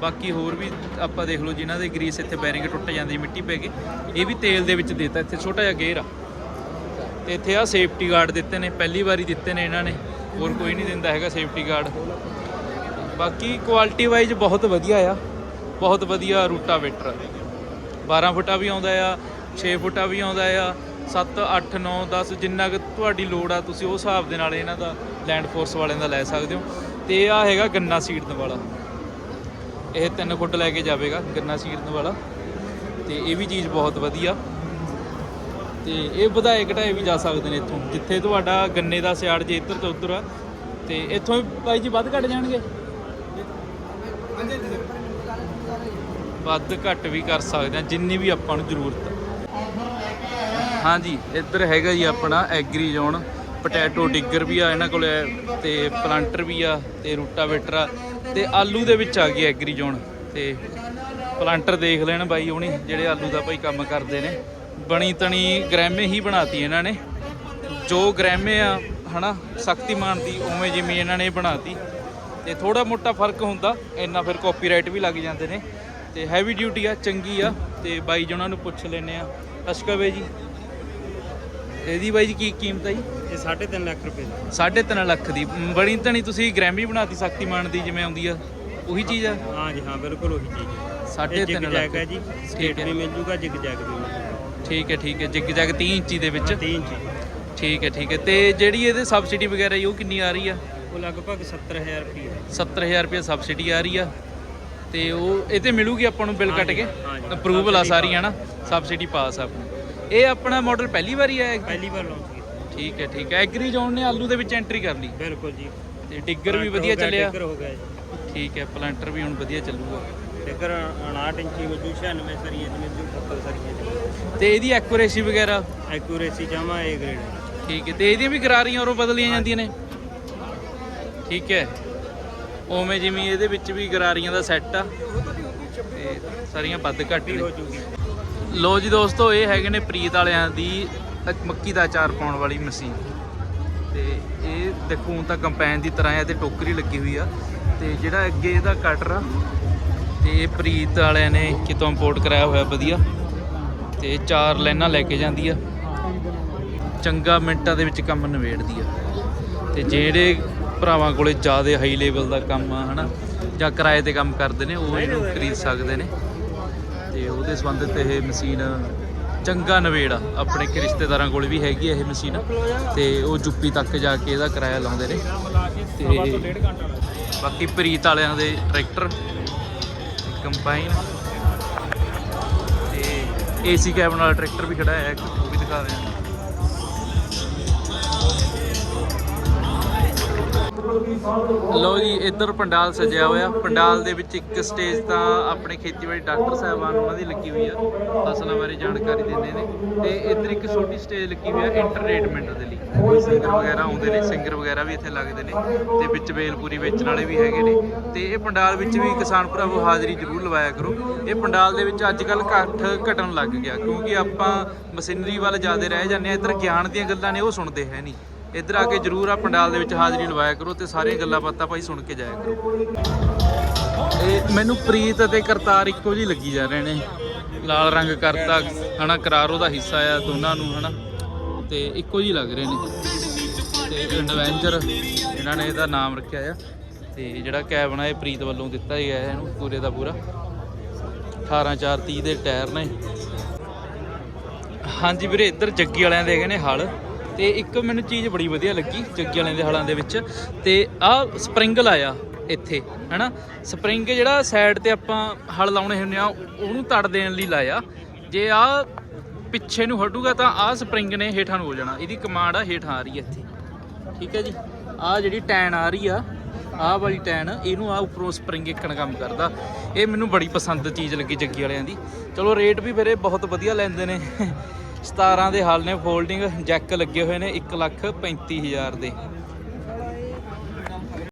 ਬਾਕੀ ਹੋਰ ਵੀ ਆਪਾਂ ਦੇਖ ਲਓ ਜਿਨ੍ਹਾਂ ਦੇ ਗਰੀਸ ਇੱਥੇ ਬੈਰਿੰਗ ਟੁੱਟ ਜਾਂਦੀ ਮਿੱਟੀ ਪੈ ਕੇ ਇਹ ਵੀ ਤੇਲ ਦੇ ਵਿੱਚ ਦਿੱਤਾ, ਇੱਥੇ ਛੋਟਾ ਜਿਹਾ ਗੇਅਰ ਆ। ਤੇ ਇੱਥੇ ਆ ਸੇਫਟੀ ਗਾਰਡ ਦਿੱਤੇ ਨੇ, ਪਹਿਲੀ ਵਾਰੀ ਦਿੱਤੇ ਨੇ ਇਹਨਾਂ ਨੇ। ਹੋਰ ਕੋਈ ਨਹੀਂ ਦਿੰਦਾ ਹੈਗਾ ਸੇਫਟੀ ਗਾਰਡ ਬਾਕੀ ਕੁਆਲਿਟੀ ਵਾਈਜ਼ ਬਹੁਤ ਵਧੀਆ ਆ, ਬਹੁਤ ਵਧੀਆ ਰੂਟਾਵੇਟਰ 12 ਫੁੱਟਾ ਵੀ ਆਉਂਦਾ ਆ 6 ਫੁੱਟਾ ਵੀ ਆਉਂਦਾ ਆ 7 8 9 10 ਜਿੰਨਾ ਕੁ ਤੁਹਾਡੀ ਲੋੜ ਆ, ਤੁਸੀਂ ਉਸ ਹਿਸਾਬ ਦੇ ਨਾਲ ਇਹਨਾਂ ਦਾ ਲੈਂਡ ਫੋਰਸ ਵਾਲਿਆਂ ਦਾ ਲੈ ਸਕਦੇ ਹੋ। ਤੇ ਆ ਹੈਗਾ ਗੰਨਾ ਸੀਡ ਵਾਲਾ। ਇਹ 3 ਫੁੱਟ ਲੈ ਕੇ ਜਾਵੇਗਾ, ਗੰਨਾ ਸੀਰਨ ਵਾਲਾ। ਤੇ ਇਹ ਵੀ ਚੀਜ਼ ਬਹੁਤ ਵਧੀਆ। ਤੇ ਇਹ ਵਧਾਏ ਘਟਾਏ ਵੀ ਜਾ ਸਕਦੇ ਨੇ ਇੱਥੋਂ। ਜਿੱਥੇ ਤੁਹਾਡਾ ਗੰਨੇ ਦਾ ਸਿਆੜ ਜੇ ਇੱਧਰ ਤੋਂ ਉੱਧਰ ਆ, ਤੇ ਇੱਥੋਂ ਵੀ ਬਾਈ ਜੀ ਵੱਧ ਘਟ ਜਾਣਗੇ? ਵੱਧ ਘੱਟ ਵੀ ਕਰ ਸਕਦੇ ਆ, ਜਿੰਨੀ ਵੀ ਆਪਾਂ ਨੂੰ ਜ਼ਰੂਰਤ ਆ। ਹਾਂਜੀ, ਇੱਧਰ ਹੈਗਾ ਜੀ ਆਪਣਾ ਐਗਰੀ ਜ਼ੋਨ। ਪੋਟੈਟੋ ਡਿੱਗਰ ਵੀ ਆ ਇਹਨਾਂ ਕੋਲੇ, ਤੇ ਪਲਾਂਟਰ ਵੀ ਆ, ਤੇ ਰੂਟਾਵੇਟਰ ਆ। ਤੇ ਆਲੂ ਦੇ ਵਿੱਚ ਆ ਗਈ ਐਗਰੀ ਜ਼ੋਨ ਤੇ ਪਲਾਂਟਰ ਦੇਖ ਲੈਣ ਬਾਈ ਹੁਣੀ ਜਿਹੜੇ ਆਲੂ ਦਾ ਭਾਈ ਕੰਮ ਕਰਦੇ ਨੇ। ਬਣੀ ਤਣੀ ਗ੍ਰੈਮੇ ਹੀ ਬਣਾਤੀ ਇਹਨਾਂ ਨੇ। ਜੋ ਗ੍ਰੈਮੇ ਆ, ਹਨਾ, ਸ਼ਕਤੀਮਾਨ ਦੀ, ਉਵੇਂ ਜਿਵੇਂ ਇਹਨਾਂ ਨੇ ਬਣਾਤੀ। ਤੇ ਥੋੜਾ ਮੋਟਾ ਫ਼ਰਕ ਹੁੰਦਾ, ਇੰਨਾ ਫਿਰ ਕਾਪੀਰਾਈਟ ਵੀ ਲੱਗ ਜਾਂਦੇ ਨੇ। ਤੇ ਹੈਵੀ ਡਿਊਟੀ ਆ, ਚੰਗੀ ਆ। ਤੇ ਬਾਈ ਜੀ ਉਹਨਾਂ ਨੂੰ ਪੁੱਛ ਲੈਨੇ ਆ। ਅਸ਼ਕਵੇ ਜੀ ਇਹਦੀ ਬਾਈ ਜੀ ਕੀ ਕੀਮਤ ਆ ਜੀ? ਇਹ 3.5 ਲੱਖ ਰੁਪਏ ਦਾ। 3.5 ਲੱਖ ਦੀ। ਬਣੀ ਤਣੀ ਤੁਸੀਂ ਗ੍ਰੈਮੀ ਬਣਾਤੀ ਸ਼ਕਤੀਮਾਨ ਦੀ ਜਿਵੇਂ ਆਉਂਦੀ ਆ। ਉਹੀ ਚੀਜ਼ ਆ? ਹਾਂ ਜੀ ਹਾਂ ਬਿਲਕੁਲ ਉਹੀ ਚੀਜ਼ ਹੈ ਸਾਢੇ ਇਹ ਤਿੰਨ ਜਿਗ ਲੱਖ। ਜੈਗ ਹੈ ਜੀ ਸਟੇਟ ਹੈ। ਵੀ ਮਿਲ ਜੂਗਾ ਜਿਗ ਜੈਗ ਵੀ ਮਿਲ ਜੂਗਾ। ਠੀਕ ਹੈ ਠੀਕ ਹੈ। ਜਿਗ ਜਗ 30 ਇੰਚੀ ਦੇ ਵਿੱਚ। 3 ਇੰਚੀ। ਠੀਕ ਹੈ ਠੀਕ ਹੈ। ਤੇ ਜਿਹੜੀ ਇਹਦੇ ਸਬਸਿਡੀ ਵਗੈਰਾ ਜੀ ਉਹ ਕਿੰਨੀ ਆ ਰਹੀ ਆ? ਉਹ ਲਗਭਗ 70000 ਰੁਪਏ 70000 ਰੁਪਏ ਸਬਸਿਡੀ ਆ ਰਹੀ ਆ। ਤੇ ਉਹ ਇਹ ਤੇ ਮਿਲੂਗੀ ਆਪਾਂ ਨੂੰ ਬਿੱਲ ਕੱਟ ਕੇ? ਹਾਂਜੀ। ਅਪਰੂਵਲ ਆ Subsidy ਸਾਰੀਆਂ ਨਾ? ਸਬਸਿਡੀ ਪਾਸ ਆ ਆਪਣੀ। ਇਹ ਆਪਣਾ ਮਾਡਲ ਪਹਿਲੀ ਵਾਰੀ ਆਇਆ ਪਹਿਲੀ ਵਾਰ ਲਾਂਚ ਕੀਤਾ। ਠੀਕ ਹੈ ਠੀਕ ਹੈ। ਐਗਰੀ ਜ਼ੋਨ ਨੇ ਆਲੂ ਦੇ ਵਿੱਚ ਐਂਟਰੀ ਕਰ ਲਈ। ਬਿਲਕੁਲ ਜੀ। ਤੇ ਡਿੱਗਰ ਵੀ ਵਧੀਆ ਹੋ ਚੱਲਿਆ। ਡਿੱਗਰ ਹੋ ਗਿਆ ਜੀ। ਠੀਕ ਹੈ ਪਲਾਂਟਰ ਵੀ ਹੁਣ ਵਧੀਆ ਚੱਲੂਗਾ। ਡਿੱਗਰ 59 ਇੰਚੀ ਮਿਲ ਜੂ 96 ਸਰੀਏ ਚ ਮਿਲ ਜੂ 70 ਸਰੀਏ ਤੇ ਇਹਦੀ ਐਕੂਰੇਸੀ ਵਗੈਰਾ? ਐਕੂਰੇਸੀ ਜਮਾ ਏ ਗ੍ਰੇਡ ਹੈ। ਠੀਕ ਹੈ ਤੇ ਇਹਦੀਆਂ ਵੀ ਗਰਾਰੀਆਂ ਉਰੋਂ ਬਦਲੀਆਂ ਜਾਂਦੀਆਂ ਨੇ? ਠੀਕ ਹੈ। ਉਵੇਂ ਜਿਵੇਂ ਇਹਦੇ ਵਿੱਚ ਵੀ ਗਰਾਰੀਆਂ ਦਾ ਸੈੱਟ ਆ। ਤੇ ਸਾਰੀਆਂ ਵੱਧ ਘੱਟ ਵੀ ਹੋ ਜੂਗੀ। ਲੋ ਜੀ ਦੋਸਤੋ, ਇਹ ਹੈਗੇ ਨੇ ਪ੍ਰੀਤ ਵਾਲਿਆਂ ਦੀ ਮੱਕੀ ਦਾ ਅਚਾਰ ਪਾਉਣ ਵਾਲੀ ਮਸ਼ੀਨ। ਤੇ ਇਹ ਦੇਖੋ, ਹੁਣ ਤਾਂ ਕੰਪੈਨ ਦੀ ਤਰ੍ਹਾਂ ਹੈ ਤੇ ਟੋਕਰੀ ਲੱਗੀ ਹੋਈ ਆ। ਤੇ ਜਿਹੜਾ ਅੱਗੇ ਇਹਦਾ ਕਟਰ ਆ, ਤੇ ਇਹ ਪ੍ਰੀਤ ਵਾਲਿਆਂ ਨੇ ਕਿਤੋਂ ਇੰਪੋਰਟ ਕਰਾਇਆ ਹੋਇਆ ਵਧੀਆ। ਤੇ ਚਾਰ ਲਾਈਨਾਂ ਲੈ ਕੇ ਜਾਂਦੀ ਆ। ਚੰਗਾ ਮਿੰਟਾਂ ਦੇ ਵਿੱਚ ਕੰਮ ਨਿਬੇੜਦੀ ਆ। ਤੇ ਜਿਹੜੇ ਭਰਾਵਾਂ ਕੋਲੇ ਜ਼ਿਆਦਾ ਹਾਈ ਲੈਵਲ ਦਾ ਕੰਮ ਆ, ਹਨਾ, ਜਾਂ ਕਿਰਾਏ ਤੇ ਕੰਮ ਕਰਦੇ ਨੇ, ਉਹ ਇਹਨੂੰ ਖਰੀਦ ਸਕਦੇ ਨੇ। ਉਹਦੇ ਸੰਬੰਧਿਤ ਇਹ ਮਸ਼ੀਨ ਚੰਗਾ ਨਵੇੜ ਆ। ਆਪਣੇ ਕਿ ਰਿਸ਼ਤੇਦਾਰਾਂ ਕੋਲ ਵੀ ਹੈਗੀ ਇਹ ਮਸ਼ੀਨ। ਤੇ ਉਹ ਜੁੱਪੀ ਤੱਕ ਜਾ ਕੇ ਇਹਦਾ ਕਿਰਾਇਆ ਲਾਉਂਦੇ ਨੇ। ਤੇ ਬਾਕੀ ਪ੍ਰੀਤ ਵਾਲਿਆਂ ਦੇ ਟਰੈਕਟਰ, ਕੰਬਾਈਨ ਤੇ ਏਸੀ ਕੈਬਨ ਵਾਲਾ ਟਰੈਕਟਰ ਵੀ ਖੜਾ ਹੈ ਉਹ ਵੀ ਦਿਖਾ ਦਿਆਂ ਲੋ ਜੀ, ਇੱਧਰ ਪੰਡਾਲ ਸਜਿਆ ਹੋਇਆ। ਪੰਡਾਲ ਦੇ ਵਿੱਚ ਇੱਕ ਸਟੇਜ ਤਾਂ ਆਪਣੇ ਖੇਤੀਬਾੜੀ ਡਾਕਟਰ ਸਾਹਿਬਾਨ ਉਹਨਾਂ ਦੀ ਲੱਗੀ ਹੋਈ ਆ। ਫਸਲਾਂ ਬਾਰੇ ਜਾਣਕਾਰੀ ਦਿੰਦੇ ਨੇ। ਤੇ ਇੱਧਰ ਇੱਕ ਛੋਟੀ ਸਟੇਜ ਲੱਗੀ ਹੋਈ ਆ ਐਂਟਰਟੇਨਮੈਂਟ ਦੇ ਲਈ। ਸਿੰਗਰ ਵਗੈਰਾ ਆਉਂਦੇ ਨੇ, ਸਿੰਗਰ ਵਗੈਰਾ ਵੀ ਇੱਥੇ ਲੱਗਦੇ ਨੇ। ਤੇ ਵਿੱਚ ਬੇਲਪੂਰੀ ਵੇਚਣ ਵਾਲੇ ਵੀ ਹੈਗੇ ਨੇ। ਤੇ ਇਹ ਪੰਡਾਲ ਵਿੱਚ ਵੀ ਕਿਸਾਨ ਭਰਾਵੋ ਹਾਜ਼ਰੀ ਜ਼ਰੂਰ ਲਵਾਇਆ ਕਰੋ। ਇਹ ਪੰਡਾਲ ਦੇ ਵਿੱਚ ਅੱਜ ਕੱਲ ਘੱਟ ਘਟਣ ਲੱਗ ਗਿਆ। ਕਿਉਂਕਿ ਆਪਾਂ ਮਸ਼ੀਨਰੀ ਵੱਲ ਜ਼ਿਆਦਾ ਰਹਿ ਜਾਂਦੇ ਆ ਇੱਧਰ ਗਿਆਨ ਦੀਆਂ ਗੱਲਾਂ ਨੇ, ਉਹ ਸੁਣਦੇ ਹੈ ਨਹੀਂ। ਇੱਧਰ ਆ ਕੇ ਜਰੂਰ ਆ, ਪੰਡਾਲ ਦੇ ਵਿੱਚ ਹਾਜ਼ਰੀ ਲਵਾਇਆ ਕਰੋ ਤੇ ਸਾਰੀਆਂ ਗੱਲਾਂ ਬਾਤਾਂ ਭਾਈ ਸੁਣ ਕੇ ਜਾਇਆ ਕਰੋ। ਇਹ ਮੈਨੂੰ ਪ੍ਰੀਤ ਅਤੇ ਕਰਤਾਰ ਇੱਕੋ ਜਿਹੀ ਲੱਗੀ ਜਾ ਰਹੇ ਨੇ। ਲਾਲ ਰੰਗ ਕਰਤਾ, ਹਨਾ, ਕਰਾਰੋ ਦਾ ਹਿੱਸਾ ਆ ਦੋਨਾਂ ਨੂੰ, ਹਨਾ। ਤੇ ਇੱਕੋ ਜਿਹੀ ਲੱਗ ਰਹੇ ਨੇ। ਤੇ ਐਡਵੈਂਚਰ, ਇਹਨਾਂ ਨੇ ਇਹਦਾ ਨਾਮ ਰੱਖਿਆ ਆ। ਤੇ ਜਿਹੜਾ ਕੈਬਨ ਆ ਇਹ ਪ੍ਰੀਤ ਵੱਲੋਂ ਦਿੱਤਾ ਗਿਆ ਹੈ ਇਹਨੂੰ, ਪੂਰੇ ਦਾ ਪੂਰਾ। 18 4 30 ਦੇ ਟਾਇਰ ਨੇ। ਹਾਂਜੀ ਵੀਰੇ, ਇੱਧਰ ਜੱਗੀ ਵਾਲਿਆਂ ਦੇ ਹੈਗੇ ਨੇ ਹਲ। ਤੇ ਇੱਕ ਮੈਨੂੰ ਚੀਜ਼ ਬੜੀ ਵਧੀਆ ਲੱਗੀ ਜੱਗੀ ਵਾਲਿਆਂ ਦੇ ਹਲਾਂ ਦੇ ਵਿੱਚ ਤੇ ਆਹ ਸਪਰਿੰਗ ਲਾਇਆ ਇੱਥੇ, ਹੈਨਾ? ਸਪਰਿੰਗ ਜਿਹੜਾ ਸਾਈਡ ਤੇ ਆਪਾਂ ਹਲ ਲਾਉਣੇ ਹੁੰਦੇ ਆ ਉਹਨੂੰ ਤੜ ਦੇਣ ਲਈ ਲਾਇਆ। ਜੇ ਆ ਪਿੱਛੇ ਨੂੰ ਹਟੂਗਾ ਤਾਂ ਆਹ ਸਪਰਿੰਗ ਨੇ ਹੇਠਾਂ ਨੂੰ ਹੋ ਜਾਣਾ। ਇਹਦੀ ਕਮਾਂਡ ਆ ਹੇਠਾਂ ਆ ਰਹੀ ਹੈ ਇੱਥੇ। ਠੀਕ ਹੈ ਜੀ? ਆ ਜਿਹੜੀ ਟੈਨ ਆ ਰਹੀ ਆ, ਆਹ ਵਾਲੀ ਟੈਨ, ਇਹਨੂੰ ਆ ਉੱਪਰੋਂ ਸਪਰਿੰਗ ਇੱਕਣ ਕੰਮ ਕਰਦਾ। ਇਹ ਮੈਨੂੰ ਬੜੀ ਪਸੰਦ ਚੀਜ਼ ਲੱਗੀ ਜੱਗੀ ਵਾਲਿਆਂ ਦੀ। ਚਲੋ ਰੇਟ ਵੀ ਫਿਰ ਇਹ ਬਹੁਤ ਵਧੀਆ ਲੈਂਦੇ ਨੇ। 17 ਦੇ ਹਾਲ ਨੇ ਫੋਲਡਿੰਗ ਜੈਕ ਲੱਗੇ ਹੋਏ ਨੇ 1 ਲੱਖ 35000 ਦੇ।